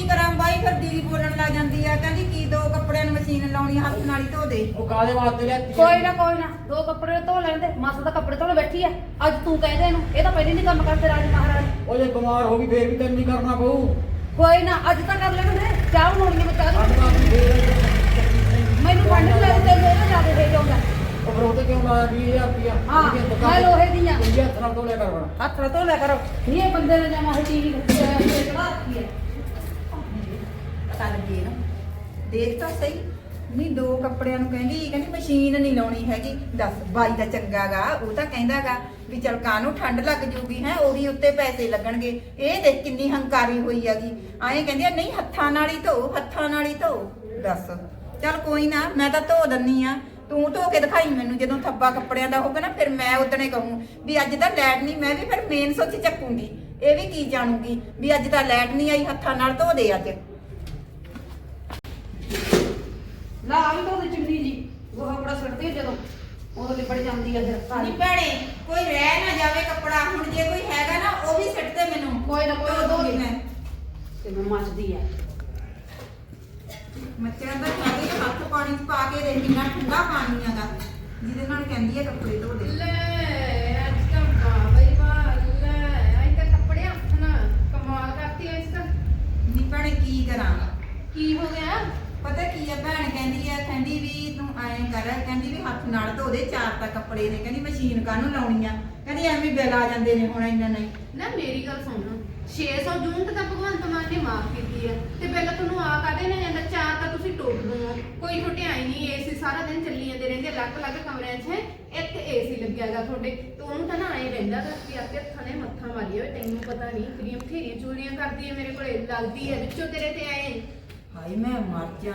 ਕੀ ਕਰਾਂ ਬਾਈ ਫਿਰ ਦੀਦੀ ਬੋਲਣ ਲੱਗ ਜਾਂਦੀ ਆ ਕਹਿੰਦੀ ਕੀ ਦੋ ਕੱਪੜਿਆਂ ਨੂੰ ਮਸ਼ੀਨ ਲਾਉਣੀ ਹੱਥ ਨਾਲ ਹੀ ਧੋ ਦੇ। ਉਹ ਕਾਦੇ ਵਾਸਤੇ ਲਿਆਤੀ ਕੋਈ ਨਾ ਕੋਈ ਨਾ ਦੋ ਕੱਪੜੇ ਧੋ ਲੈਂਦੇ ਮਾਸਾ ਦਾ ਕੱਪੜੇ ਧੋਣ ਬੈਠੀ ਆ। ਅੱਜ ਤੂੰ ਕਹਿੰਦੇ ਇਹਨੂੰ ਇਹ ਤਾਂ ਪਹਿਲੇ ਨਹੀਂ ਕੰਮ ਕਰਦੇ ਰਾਜ ਮਹਾਰਾਜ। ਉਹ ਜੇ ਬਿਮਾਰ ਹੋ ਗਈ ਫੇਰ ਵੀ ਤੈਨੂੰ ਨਹੀਂ ਕਰਨਾ ਪਊ। ਕੋਈ ਨਾ ਅੱਜ ਤਾਂ ਕਰ ਲੈਣਾ ਨੇ ਚਾਹ ਬਣਾਉਣੀ ਆ, ਮੈਂ ਚਾਹ ਅੱਡ ਦੀ- ਬਾਤ ਨਹੀਂ ਫੇਰ ਮੈਨੂੰ ਲੱਗਦੇ ਮੇਰੇ ਜ਼ਿਆਦਾ ਦੇ ਜਾਊਗਾ ਉਹ ਫਿਰ ਕਿਉਂ ਲਾਇਆ 20000 ਰੁਪਇਆ ਹਾਂ ਮੈਂ ਲੋਹੇ ਦੀ ਆ ਹੱਥ ਨਾਲ ਤੋਂ ਲਿਆ ਕਰ ਬਣਾ ਹੱਥ ਨਾਲ ਧੋ ਲਿਆ ਕਰੋ। ਨਹੀਂ ਇਹ ਬੰਦੇ ਨੇ ਜਮਾ ਟੀਵੀ ਚੜਾ ਰੱਖੀ ਹੈ ਪਤਾ ਲੱਗੇ ਨਾ। ਦੇਖ ਤਾਂ ਸਹੀ। ਨਹੀਂ ਦੋ ਕੱਪੜਿਆਂ ਨੂੰ ਕਹਿੰਦੀ ਕਹਿੰਦੀ ਮਸ਼ੀਨ ਨਹੀਂ ਲਾਉਣੀ ਹੈਗੀ। ਦੱਸ ਬਾਈ ਦਾ ਚੰਗਾਗਾ ਉਹ ਤਾਂ ਕਹਿੰਦਾਗਾ ਵੀ ਚਲ ਕਾਨੂੰ ਠੰਡ ਲੱਗ ਜੂਗੀ ਹੈ ਉਹੀ ਉੱਤੇ ਪੈਸੇ ਲੱਗਣਗੇ। ਇਹ ਦੇਖ ਕਿੰਨੀ ਹੰਕਾਰੀ ਹੋਈ ਹੈਗੀ। ਐਂ ਕਹਿੰਦੀ ਆ, ਨਹੀਂ ਹੱਥਾਂ ਨਾਲ ਹੀ ਧੋ ਹੱਥਾਂ ਨਾਲ ਹੀ ਧੋ। ਦੱਸ ਚਲ ਕੋਈ ਨਾ ਮੈਂ ਤਾਂ ਧੋ ਦੰਨੀ ਆ। ਤੂੰ ਧੋ ਕੇ ਦਿਖਾਈ ਮੈਨੂੰ ਜਦੋਂ ਥੱਬਾ ਕੱਪੜਿਆਂ ਦਾ ਹੋਊਗਾ ਨਾ ਫਿਰ ਮੈਂ ਉਦਣੇ ਕਹੂੰ ਵੀ ਅੱਜ ਤਾਂ ਲੈਟ ਨਹੀਂ ਮੈਂ ਵੀ ਫਿਰ ਮੇਨ ਸੋਚ ਚੱਕੂੰਗੀ। ਇਹ ਵੀ ਕੀ ਜਾਣੂਗੀ ਵੀ ਅੱਜ ਤਾਂ ਲੈਟ ਨਹੀਂ ਆਈ ਹੱਥਾਂ ਨਾਲ ਧੋ ਦੇ ਅੱਜ। ਲਾ ਆ ਵੀ ਧੋ ਦੇ ਚੁੰਨੀ ਜੀ ਉਹ ਕਪੜਾ ਸੁੱਟਦੇ ਜਦੋਂ ਉਦੋਂ ਲਿਪੜ ਜਾਂਦੀ ਆ ਫਿਰ ਨਹੀਂ ਸਾਰੀ ਭੈਣੇ ਕੋਈ ਰਹਿ ਨਾ ਜਾਵੇ ਕੱਪੜਾ ਹੁਣ ਜੇ ਕੋਈ ਹੈਗਾ ਨਾ ਉਹ ਵੀ ਸਿੱਟ ਦੇ ਮੈਨੂੰ। ਕੋਈ ਨਾ ਕੋਈ ਧੋ ਦੂੰਗੀ ਮੈਂ। ਤੇ ਮੈਂ ਮੱਚਦੀ ਆ। ਮੱਛਰਾਂ ਦਾ ਕਹਿੰਦੇ ਕਿ ਹੱਥ ਪਾਣੀ ਚ ਪਾ ਕੇ ਦੇਖ ਕਿੰਨਾ ਠੰਡਾ ਪਾਣੀ ਆਗਾ ਜਿਹਦੇ ਨਾਲ ਕਹਿੰਦੀ ਹੈ ਕੱਪੜੇ ਧੋ ਦੇ ਲੈ ਅੱਜ ਤਾਂ ਵਾਹ ਬਈ ਵਾਹ ਲੈ ਅੱਜ ਤਾਂ ਕੱਪੜੇ ਹੱਥ ਨਾਲ। ਕਮਾਲ ਕਰਤੀ ਅੱਜ ਤਾਂ। ਨਹੀਂ ਭੈਣੇ ਕੀ ਕਰਾਂ ਕੀ ਹੋ ਗਿਆ? ਪਤਾ ਕੀ ਆ, ਭੈਣ ਕਹਿੰਦੀ ਹੈ ਕਹਿੰਦੀ ਵੀ ਤੂੰ ਐਂ ਕਰ, ਕਹਿੰਦੀ ਵੀ ਹੱਥ ਨਾਲ ਧੋ ਚਾਰ ਤਾਂ ਕੱਪੜੇ ਨੇ, ਕਹਿੰਦੀ ਮਸ਼ੀਨ ਕਾਹਨੂੰ ਲਾਉਣੀ ਆ? ਕਹਿੰਦੀ ਐਵੇਂ ਬਿੱਲ ਆ ਜਾਂਦੇ ਨੇ ਹੁਣ ਇੰਨਾ ਨਹੀਂ ਨਾ ਮੇਰੀ ਗੱਲ ਸੁਣ 600 ਯੂਨਿਟ ਤਾਂ ਭਗਵੰਤ ਮਾਨ ਨੇ ਮਾਫ ਕੀਤੀ ਹੈ ਤੇ ਪਹਿਲਾਂ ਤੁਹਾਨੂੰ ਆ ਕਾਦੇ ਨਾ ਜਾਂਦਾ, ਚਾਰ ਤਾਂ ਤੁਸੀਂ ਟੋਕ ਦੋ। ਕੋਈ ਤੁਹਾਡੇ ਆਈ ਨਹੀਂ ਏਸੀ ਸਾਰਾ ਦਿਨ ਚੱਲੀ ਜਾਂਦੇ ਰਹਿੰਦੇ ਅਲੱਗ-ਅਲੱਗ ਕਮਰਿਆਂ 'ਚ ਹੈ ਇੱਕ ਏਸੀ ਲੱਗਿਆਗਾ ਤੁਹਾਡੇ, ਤੇ ਉਹਨੂੰ ਤਾਂ ਨਾ ਐ ਰਹਿੰਦਾ ਗਾ ਕਿ ਆਪੇ ਹੱਥਾਂ ਨੇ ਮੱਥਾ ਮਾਰੀ ਹੋਵੇ ਤੈਨੂੰ ਪਤਾ ਨਹੀਂ ਕਿਹੜੀਆਂ ਬਥੇਰੀਆਂ ਚੋਰੀਆਂ ਕਰਦੀ ਹੈ ਮੇਰੇ ਕੋਲ ਲੱਗਦੀ ਹੈ ਵਿੱਚੋਂ ਤੇਰੇ ਤੇ ਆਏ ਹਾਏ ਮੈਂ ਮਰ ਜਾ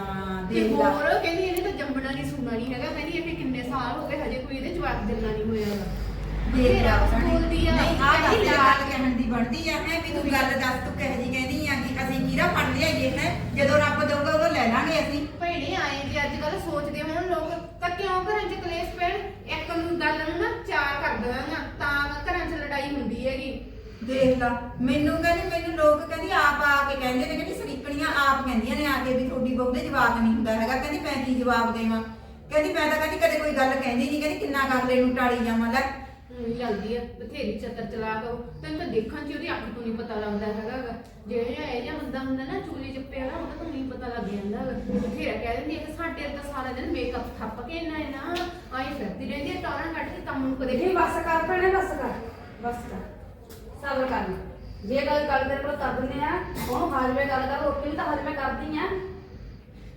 ਤੇ ਦੇਖ ਲਾ। ਹੋਰ ਕਹਿੰਦੀ ਇਹਨੇ ਤਾਂ ਜੰਮਣਾ ਨਹੀਂ ਸੁਣਨਾ ਨਹੀਂ ਹੈਗਾ। ਕਹਿੰਦੀ ਇਹ ਵੀ ਕਿੰਨੇ ਸਾਲ ਹੋ ਗਏ ਹਜੇ ਕੋਈ ਇਹਦੇ ਜਵਾਬ ਦਿਲਣਾ ਨਹੀਂ ਹੋਇਆ ਹੈਗਾ ਦੇਖ ਲਾ ਤੇਰਾ ਕੁਛ ਭੈਣੇ। ਬੋਲਦੀ ਆ। ਨਹੀਂ ਆ ਕਹਿੰਦੀ ਗੱਲ ਲਾ- ਗੱਲ ਕਹਿਣ ਦੀ ਬਣਦੀ ਆ। ਹੈ ਵੀ ਤੂੰ ਗੱਲ ਦੱਸ ਤੂੰ ਕਿਹੋ ਜੀ ਕਹਿੰਦੀ ਆ ਕਿ ਅਸੀਂ ਫੜ ਲਿਆਈਏ ਹੈ? ਜਦੋਂ ਰੱਬ ਦਊਗਾ ਉਦੋਂ ਲੈ ਲਾਂਗੇ ਅਸੀਂ। ਭੈਣੇ ਆਏ ਜੇ ਅੱਜ ਕੱਲ ਸੋਚਦੇ ਹੋਣ ਲੋਕ ਤਾਂ ਕਿਉਂ ਘਰਾਂ 'ਚ ਕਲੇਸ਼ ਪੈਣ? ਇੱਕ ਨੂੰ ਗੱਲ ਨੂੰ ਨਾ ਚਾਰ ਕਰ ਦੇਵਾਂਗਾ ਤਾਂ ਘਰਾਂ 'ਚ ਲੜਾਈ ਹੁੰਦੀ ਹੈਗੀ। ਦੇਖ ਲਾ ਮੈਨੂੰ ਕਹਿੰਦੀ ਮੈਨੂੰ ਲੋਕ ਕਹਿੰਦੀ ਆਪ ਆ ਕੇ ਕਹਿੰਦੇ ਨੇ ਕਹਿੰਦੀ ਸਰੀਕਣੀਆਂ ਆਪ ਕਹਿੰਦੀਆਂ ਨੇ ਆ ਕੇ ਵੀ ਤੁਹਾਡੀ ਬਹੂ ਦੇ ਜਵਾਬ ਨਹੀਂ ਹੁੰਦਾ ਹੈਗਾ। ਕਹਿੰਦੀ ਮੈਂ ਕੀ ਜਵਾਬ ਦੇਵਾਂ? ਕਹਿੰਦੀ ਮੈਂ ਤਾਂ ਕਹਿੰਦੀ ਕਦੇ ਕੋਈ ਗੱਲ ਕਹਿੰਦੀ ਨਹੀਂ ਕਹਿੰਦੀ ਕਿੰਨਾ ਕਰ ਲੈ ਨੂੰ ਟਾਲੀ ਜਾਵਾਂ ਲੈ। ਜਾਂਦੀ ਆ ਬਥੇਰੀ ਚਤਰ ਚਲਾ ਦੋ ਤੈਨੂੰ ਤਾਂ ਦੇਖਣ 'ਚ ਉਹਦੀ ਅੱਖ ਤੋਂ ਨਹੀਂ ਪਤਾ ਲੱਗਦਾ ਹੈਗਾ ਗਾ। ਜਿਹੜਾ ਇਹ ਜਿਹਾ ਬੰਦਾ ਹੁੰਦਾ ਨਾ ਚੂਲੀ ਚੱਪੇ ਵਾਲਾ ਉਹਦਾ ਤਾਂ ਨਹੀਂ ਪਤਾ ਲੱਗ ਜਾਂਦਾ ਹੈਗਾ। ਬਥੇਰਾ ਕਹਿ ਦਿੰਦੀ ਹੈ ਕਿ ਸਾਡੇ ਤਾਂ ਸਾਰਾ ਦਿਨ ਮੇਕਅਪ ਥੱਪ ਕੇ ਨਾ ਨਾ ਆਈ ਫਿਰਦੀ ਰਹਿੰਦੀ ਹੈ ਟਾਰਾਂ ਕੱਢ ਕੇ ਕੰਮ ਨੂੰ ਕਦੇ ਨਹੀਂ ਬਸ ਕਰ ਭੈਣੇ ਬਸ ਕਰ ਬਸ ਕਰ। ਸਬਰ ਕਰ ਲੈ। ਜੇ ਗੱਲ ਗੱਲ ਤੇਰੇ ਕੋਲ ਕਰ ਦਿੰਦੇ ਆ ਉਹਨੂੰ ਹਾਜ਼ਮੇ ਗੱਲ ਕਰ ਰੋਟੀ ਵੀ ਤਾਂ ਹਾਜ਼ਮੇ ਕਰਦੀ ਆ।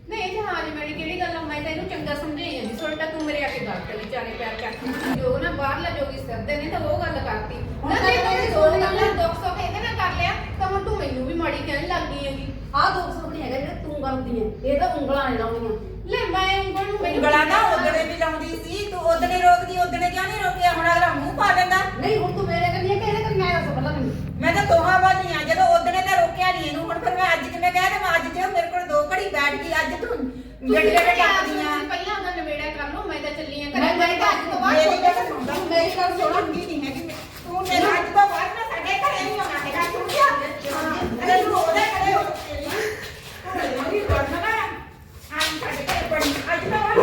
ਨਹੀਂ ਇਹ ਹਾਲ ਮੇਰੀ ਕਿਹੜੀ ਗੱਲ ਆ? ਮੈਂ ਤੈਨੂੰ ਚੰਗਾ ਸਮਝਾਈ ਜਾਂਦੀ। ਸੋਲਟਾ ਤੂੰ ਮੇਰੇ ਆ ਕੇ ਗੱਲ ਤੇ ਵਿਚਾਰੇ ਪੈਰ ਚੱਕ ਜੋ ਨਾ ਬਾਹਰਲਾ ਜੋਗੀ ਸਰਦੇ ਨੇ ਤਾਂ ਉਹ ਗੱਲ ਕਰਤੀ ਹੁਣ ਤਾਂ ਤੇ ਤੇਰੀ ਤੂੰ ਸੋਚ ਦੋ ਗੱਲ ਗੱਲਾਂ 200 ਕਹਿੰਦੇ ਨਾ ਕਰ ਲਿਆ ਤਾਂ ਹੁਣ ਤੂੰ ਮੈਨੂੰ ਵੀ ਮਾੜੀ ਕਹਿਣ ਲੱਗ ਗਈ ਹੈਗੀ। ਆਹ ਦੋ ਸੌ ਨਹੀਂ ਹੈਗਾ ਜਿਹੜੇ ਤੂੰ ਕਰਦੀ ਹੈ ਇਹ ਤਾਂ ਉਂਗਲਾਂ ਨਹੀਂ ਲਾਉਣੀਆਂ ਲੈ ਮੈਂ ਉਂਗਲ ਨੂੰ ਉਂਗਲਾਂ ਨਾ ਉਦਣੇ ਵੀ ਲਾਉਂਦੀ ਸੀ। ਤੂੰ ਉਦਣੇ ਰੋਕਦੀ ਉਦਣੇ ਕਿਉਂ ਨਹੀਂ ਰੋਕਿਆ? ਹੁਣ ਅਗਲਾ ਮੂੰਹ ਪਾ ਲੈਂਦਾ ਨਹੀਂ ਹੁਣ ਤੂੰ ਮੇਰੇ ਕੰਨੀ ਹੈ ਕਿ ਇਹਦੇ ਕੰਨੀ ਆਇਆ ਦੱਸ ਪਹਿਲਾਂ ਮੈਨੂੰ ਮੈਂ ਤਾਂ ਦੋਹਾਂ ਵਾਲੀ ਆ ਜਦੋਂ ਉਦਣੇ ਤਾਂ ਰੋਕਿਆ ਨਹੀਂ ਇਹਨੂੰ ਹੁਣ ਫਿਰ ਮੈਂ ਅੱਜ ਕਿਵੇਂ ਕਹਿ ਦੇਵਾਂ ਅੱਜ ਜੇ ਮੇਰੇ ਕੋਲ ਦੋ ਘੜੀ ਬੈਠ ਗਈ ਅੱਜ ਤੂੰ ਗੱਡੀ ਪਹਿਲਾਂ ਟੱਪਦੀਆਂ ਪਹਿਲਾਂ ਉਹਦਾ ਨਵੇੜਾ ਕਰ ਲਓ ਮੈਂ ਤਾਂ ਚੱਲੀ ਆ ਮੈਂ ਮੈਂ ਤਾਂ ਅੱਜ ਤੋਂ ਬਾਅਦ ਮੇਰੀ ਗੱਲ ਸੁਣ। ਲੈ ਮੇਰੀ ਗੱਲ ਸੁਣ। ਸੁਣਦੀ ਨਹੀਂ ਹੈਗੀ ਮੈਂ। ਤੂੰ ਮੇਰੇ ਅੱਜ ਤੋਂ ਬਾਅਦ ਨਾ ਸਾਡੇ ਘਰੇ ਨਹੀਂ ਆਉਣਾ ਹੈਗਾ ਤੂੰ ਕੀ ਅਰੇ ਤੂੰ ਉਹਦੇ ਘਰੇ ਹੋ। ਤੇਰੀ ਮੇਰੀ ਗੱਲ ਨਾ। ਆਂ ਸਾਡੇ ਘਰੇ ਬੜੀ ਅੱਜ ਤੋਂ ਬਾਅਦ।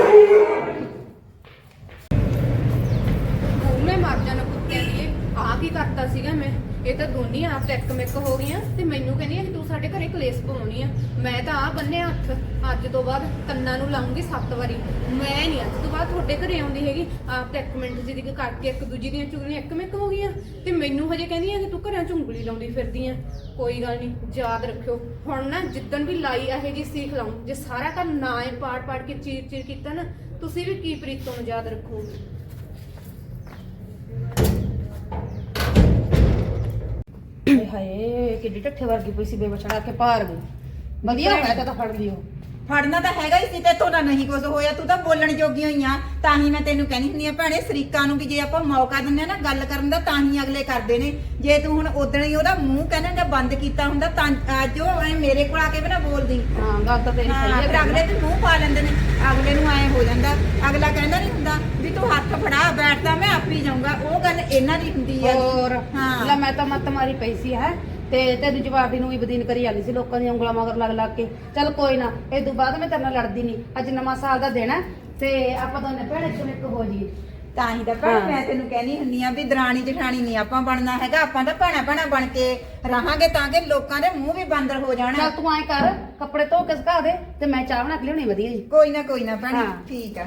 ਮੈਂ ਮਰ ਜਾਣਾ ਕੁੱਤਿਆਂ ਦੀ ਆ ਕੀ ਕਰਤਾ ਸੀਗਾ ਮੈਂ? ਇਹ ਤਾਂ ਦੋਨੀ ਆਪ ਤੇ ਇੱਕ ਮਿੱਕ ਹੋ ਗਈਆਂ ਤੇ ਮੈਨੂੰ ਕਹਿੰਦੀ ਆ ਕਿ ਤੂੰ ਸਾਡੇ ਘਰੇ ਕਲੇਸ਼ ਪਾਉਣੀ ਆ। ਮੈਂ ਤਾਂ ਆ ਬੰਨੇ ਹੱਥ, ਅੱਜ ਤੋਂ ਬਾਅਦ ਕੰਨਾਂ ਨੂੰ ਲਾਉਂਗੀ ਸੱਤ ਵਾਰੀ। ਮੈਂ ਨਹੀਂ ਅੱਜ ਤੋਂ ਬਾਅਦ ਤੁਹਾਡੇ ਘਰੇ ਆਉਂਦੀ ਹੈਗੀ। ਆਪ ਤੇ ਇੱਕ ਮਿੰਟ ਜਿਹਦੀ ਕਰਕੇ ਇੱਕ ਦੂਜੀ ਦੀਆਂ ਚੁਗਲੀਆਂ ਇੱਕ ਮਿੱਕ ਹੋ ਗਈਆਂ। ਤੇ ਮੈਨੂੰ ਹਜੇ ਕਹਿੰਦੀ ਆ ਕਿ ਤੂੰ ਘਰਾਂ ਚ ਉਂਗਲੀ ਲਾਉਂਦੀ ਫਿਰਦੀ ਆ। ਕੋਈ ਗੱਲ ਨਹੀਂ ਯਾਦ ਰੱਖਿਓ। ਹੁਣ ਨਾ ਜਿੱਦਣ ਵੀ ਲਾਈ ਇਹੋ ਜੀ ਸੀਖ ਲਾਉਂ, ਜੇ ਸਾਰਾ ਘਰ ਨਾ ਹੀ ਪਾੜ ਪਾੜ ਕੇ ਚੀਰ ਚੀਰ ਕੀਤਾ ਨਾ, ਤੁਸੀਂ ਵੀ ਕੀ ਪ੍ਰੀਤੋਂ ਯਾਦ ਰੱਖੋਗੇ? ਹਾਏ ਹਾਏ ਕਿੱਡੀ ਢੱਠੇ ਵਰਗੀ ਪਈ ਸੀ ਬੇਬਛੜਾ ਕੇ ਭਾਰ ਗਈ। ਵਧੀਆ ਹੋਇਆ ਤਾਂ ਤਾਂ ਫੜ ਲਿਓ। ਫੜਨਾ ਤਾਂ ਹੈਗਾ ਹੀ ਸੀ ਤੇ ਤੁਹਾਡਾ ਨਹੀਂ ਕੁਝ ਹੋਇਆ ਤੂੰ ਤਾਂ ਬੋਲਣ ਜੋਗੀ ਹੋਈ ਆ। ਤਾਂ ਹੀ ਮੈਂ ਤੈਨੂੰ ਕਹਿੰਦੀ ਹੁੰਦੀ ਆ ਭੈਣੇ ਸਰੀਕਾਂ ਨੂੰ ਵੀ ਜੇ ਆਪਾਂ ਮੌਕਾ ਦਿੰਦੇ ਆ ਨਾ ਗੱਲ ਕਰਨ ਦਾ ਤਾਂ ਹੀ ਅਗਲੇ ਕਰਦੇ ਨੇ। ਜੇ ਤੂੰ ਹੁਣ ਉਦਣ ਹੀ ਉਹਦਾ ਮੂੰਹ ਕਹਿੰਦਾ ਜਾਂ ਬੰਦ ਕੀਤਾ ਹੁੰਦਾ ਤਾਂ ਅੱਜ ਉਹ ਐ ਮੇਰੇ ਕੋਲ ਆ ਕੇ ਵੀ ਨਾ ਬੋਲਦੀ। ਹਾਂ ਗੱਲ ਤਾਂ ਤੇਰੀ ਹਾਂ ਸਹੀ ਫਿਰ ਹੈ ਅਗਲੇ ਤੇ ਮੂੰਹ ਪਾ ਲੈਂਦੇ ਨੇ। ਅਗਲੇ ਨੂੰ ਐ ਹੋ ਜਾਂਦਾ। ਅਗਲਾ ਕਹਿੰਦਾ ਨਹੀਂ ਹੁੰਦਾ ਵੀ ਤੂੰ ਹੱਥ ਫੜਾ ਬੈਠਦਾ ਮੈਂ ਆਪ ਹੀ ਜਾਊਂਗਾ। ਉਹ ਗੱਲ ਇਹਨਾਂ ਦੀ ਹੁੰਦੀ ਆ। ਹੋਰ ਹਾਂ। ਲੈ ਮੈਂ ਤਾਂ ਮੱਤ ਮਾਰੀ ਪਈ ਸੀ ਹੈ। ਤੇ ਤੇਰੀ ਜਵਾਬੀ ਨੂੰ ਵੀ ਬਦੀਨ ਕਰੀ ਜਾਂਦੀ ਸੀ ਲੋਕਾਂ ਦੀਆਂ ਉਂਗਲਾਂ ਮਗਰ ਲੱਗ ਲੱਗ ਕੇ। ਚੱਲ ਕੋਈ ਨਾ ਇਹ ਤੋਂ ਬਾਅਦ ਮੈਂ ਤੇਰੇ ਨਾਲ ਲੜਦੀ ਨਹੀਂ। ਅੱਜ ਨਵਾਂ ਸਾਲ ਦਾ ਦਿਨ ਹੈ ਤੇ ਆਪਾਂ ਦੋਨੇ ਭੈਣੇ ਚੋਂ ਇੱਕ ਹੋ ਜਾਈਏ। ਤਾਂ ਹੀ ਤਾਂ ਭੈਣ। ਮੈਂ ਤੈਨੂੰ ਕਹਿੰਦੀ ਹੁੰਨੀ ਆ ਵੀ ਦਰਾਣੀ ਜਠਾਣੀ ਨਹੀਂ ਆਪਾਂ ਬਣਨਾ ਹੈਗਾ ਆਪਾਂ ਤਾਂ ਭੈਣਾ ਭੈਣਾ ਬਣ ਕੇ ਰਹਾਂਗੇ ਤਾਂ ਕਿ ਲੋਕਾਂ ਦੇ ਮੂੰਹ ਵੀ ਬਾਂਦਰ ਹੋ ਜਾਣ। ਚੱਲ ਤੂੰ ਐਂ ਕਰ ਕੱਪੜੇ ਧੋ ਕੇ ਸੁਕਾ ਦੇ ਤੇ ਮੈਂ ਚਾਹ ਬਣਾ ਕੇ ਲਿਆਉਣੀ ਵਧੀਆ ਜੀ। ਕੋਈ ਨਾ ਕੋਈ ਨਾ ਭੈਣੇ ਹਾਂ। ਠੀਕ ਆ।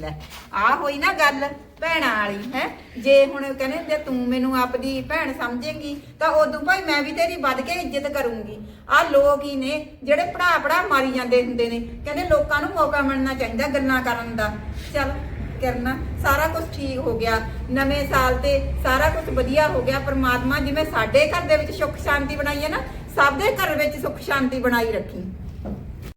ਲੈ ਆ ਹੋਈ ਨਾ ਗੱਲ। ਭੈਣਾਂ ਵਾਲੀ, ਹੈ? ਜੇ ਹੁਣ ਕਹਿੰਦੇ ਜੇ ਤੂੰ ਮੈਨੂੰ ਆਪਦੀ ਭੈਣ ਸਮਝੇਂਗੀ, ਤਾਂ ਉਦੋਂ ਭਾਈ ਮੈਂ ਵੀ ਤੇਰੀ ਵੱਧ ਕੇ ਇੱਜ਼ਤ ਕਰੂੰਗੀ। ਆ ਲੋਕ ਹੀ ਨੇ, ਜਿਹੜੇ ਪੜਾ ਪੜਾ ਮਾਰੀ ਜਾਂਦੇ ਹੁੰਦੇ ਨੇ। ਕਹਿੰਦੇ ਲੋਕਾਂ ਨੂੰ ਮੌਕਾ ਮਿਲਣਾ ਚਾਹੀਦਾ ਗੱਲਾਂ ਕਰਨ ਦਾ। ਚੱਲ, ਕਰਨਾ, ਸਾਰਾ ਕੁਝ ਠੀਕ ਹੋ ਗਿਆ। ਨਵੇਂ ਸਾਲ ਤੇ ਸਾਰਾ ਕੁਝ ਵਧੀਆ ਹੋ ਗਿਆ। ਪਰਮਾਤਮਾ ਜਿਵੇਂ ਸਾਡੇ ਘਰ ਦੇ ਵਿੱਚ ਸੁੱਖ ਸ਼ਾਂਤੀ ਬਣਾਈ ਹੈ ਨਾ, ਸਭ ਦੇ ਘਰ ਵਿੱਚ ਸੁੱਖ ਸ਼ਾਂਤੀ ਬਣਾਈ ਰੱਖੀ।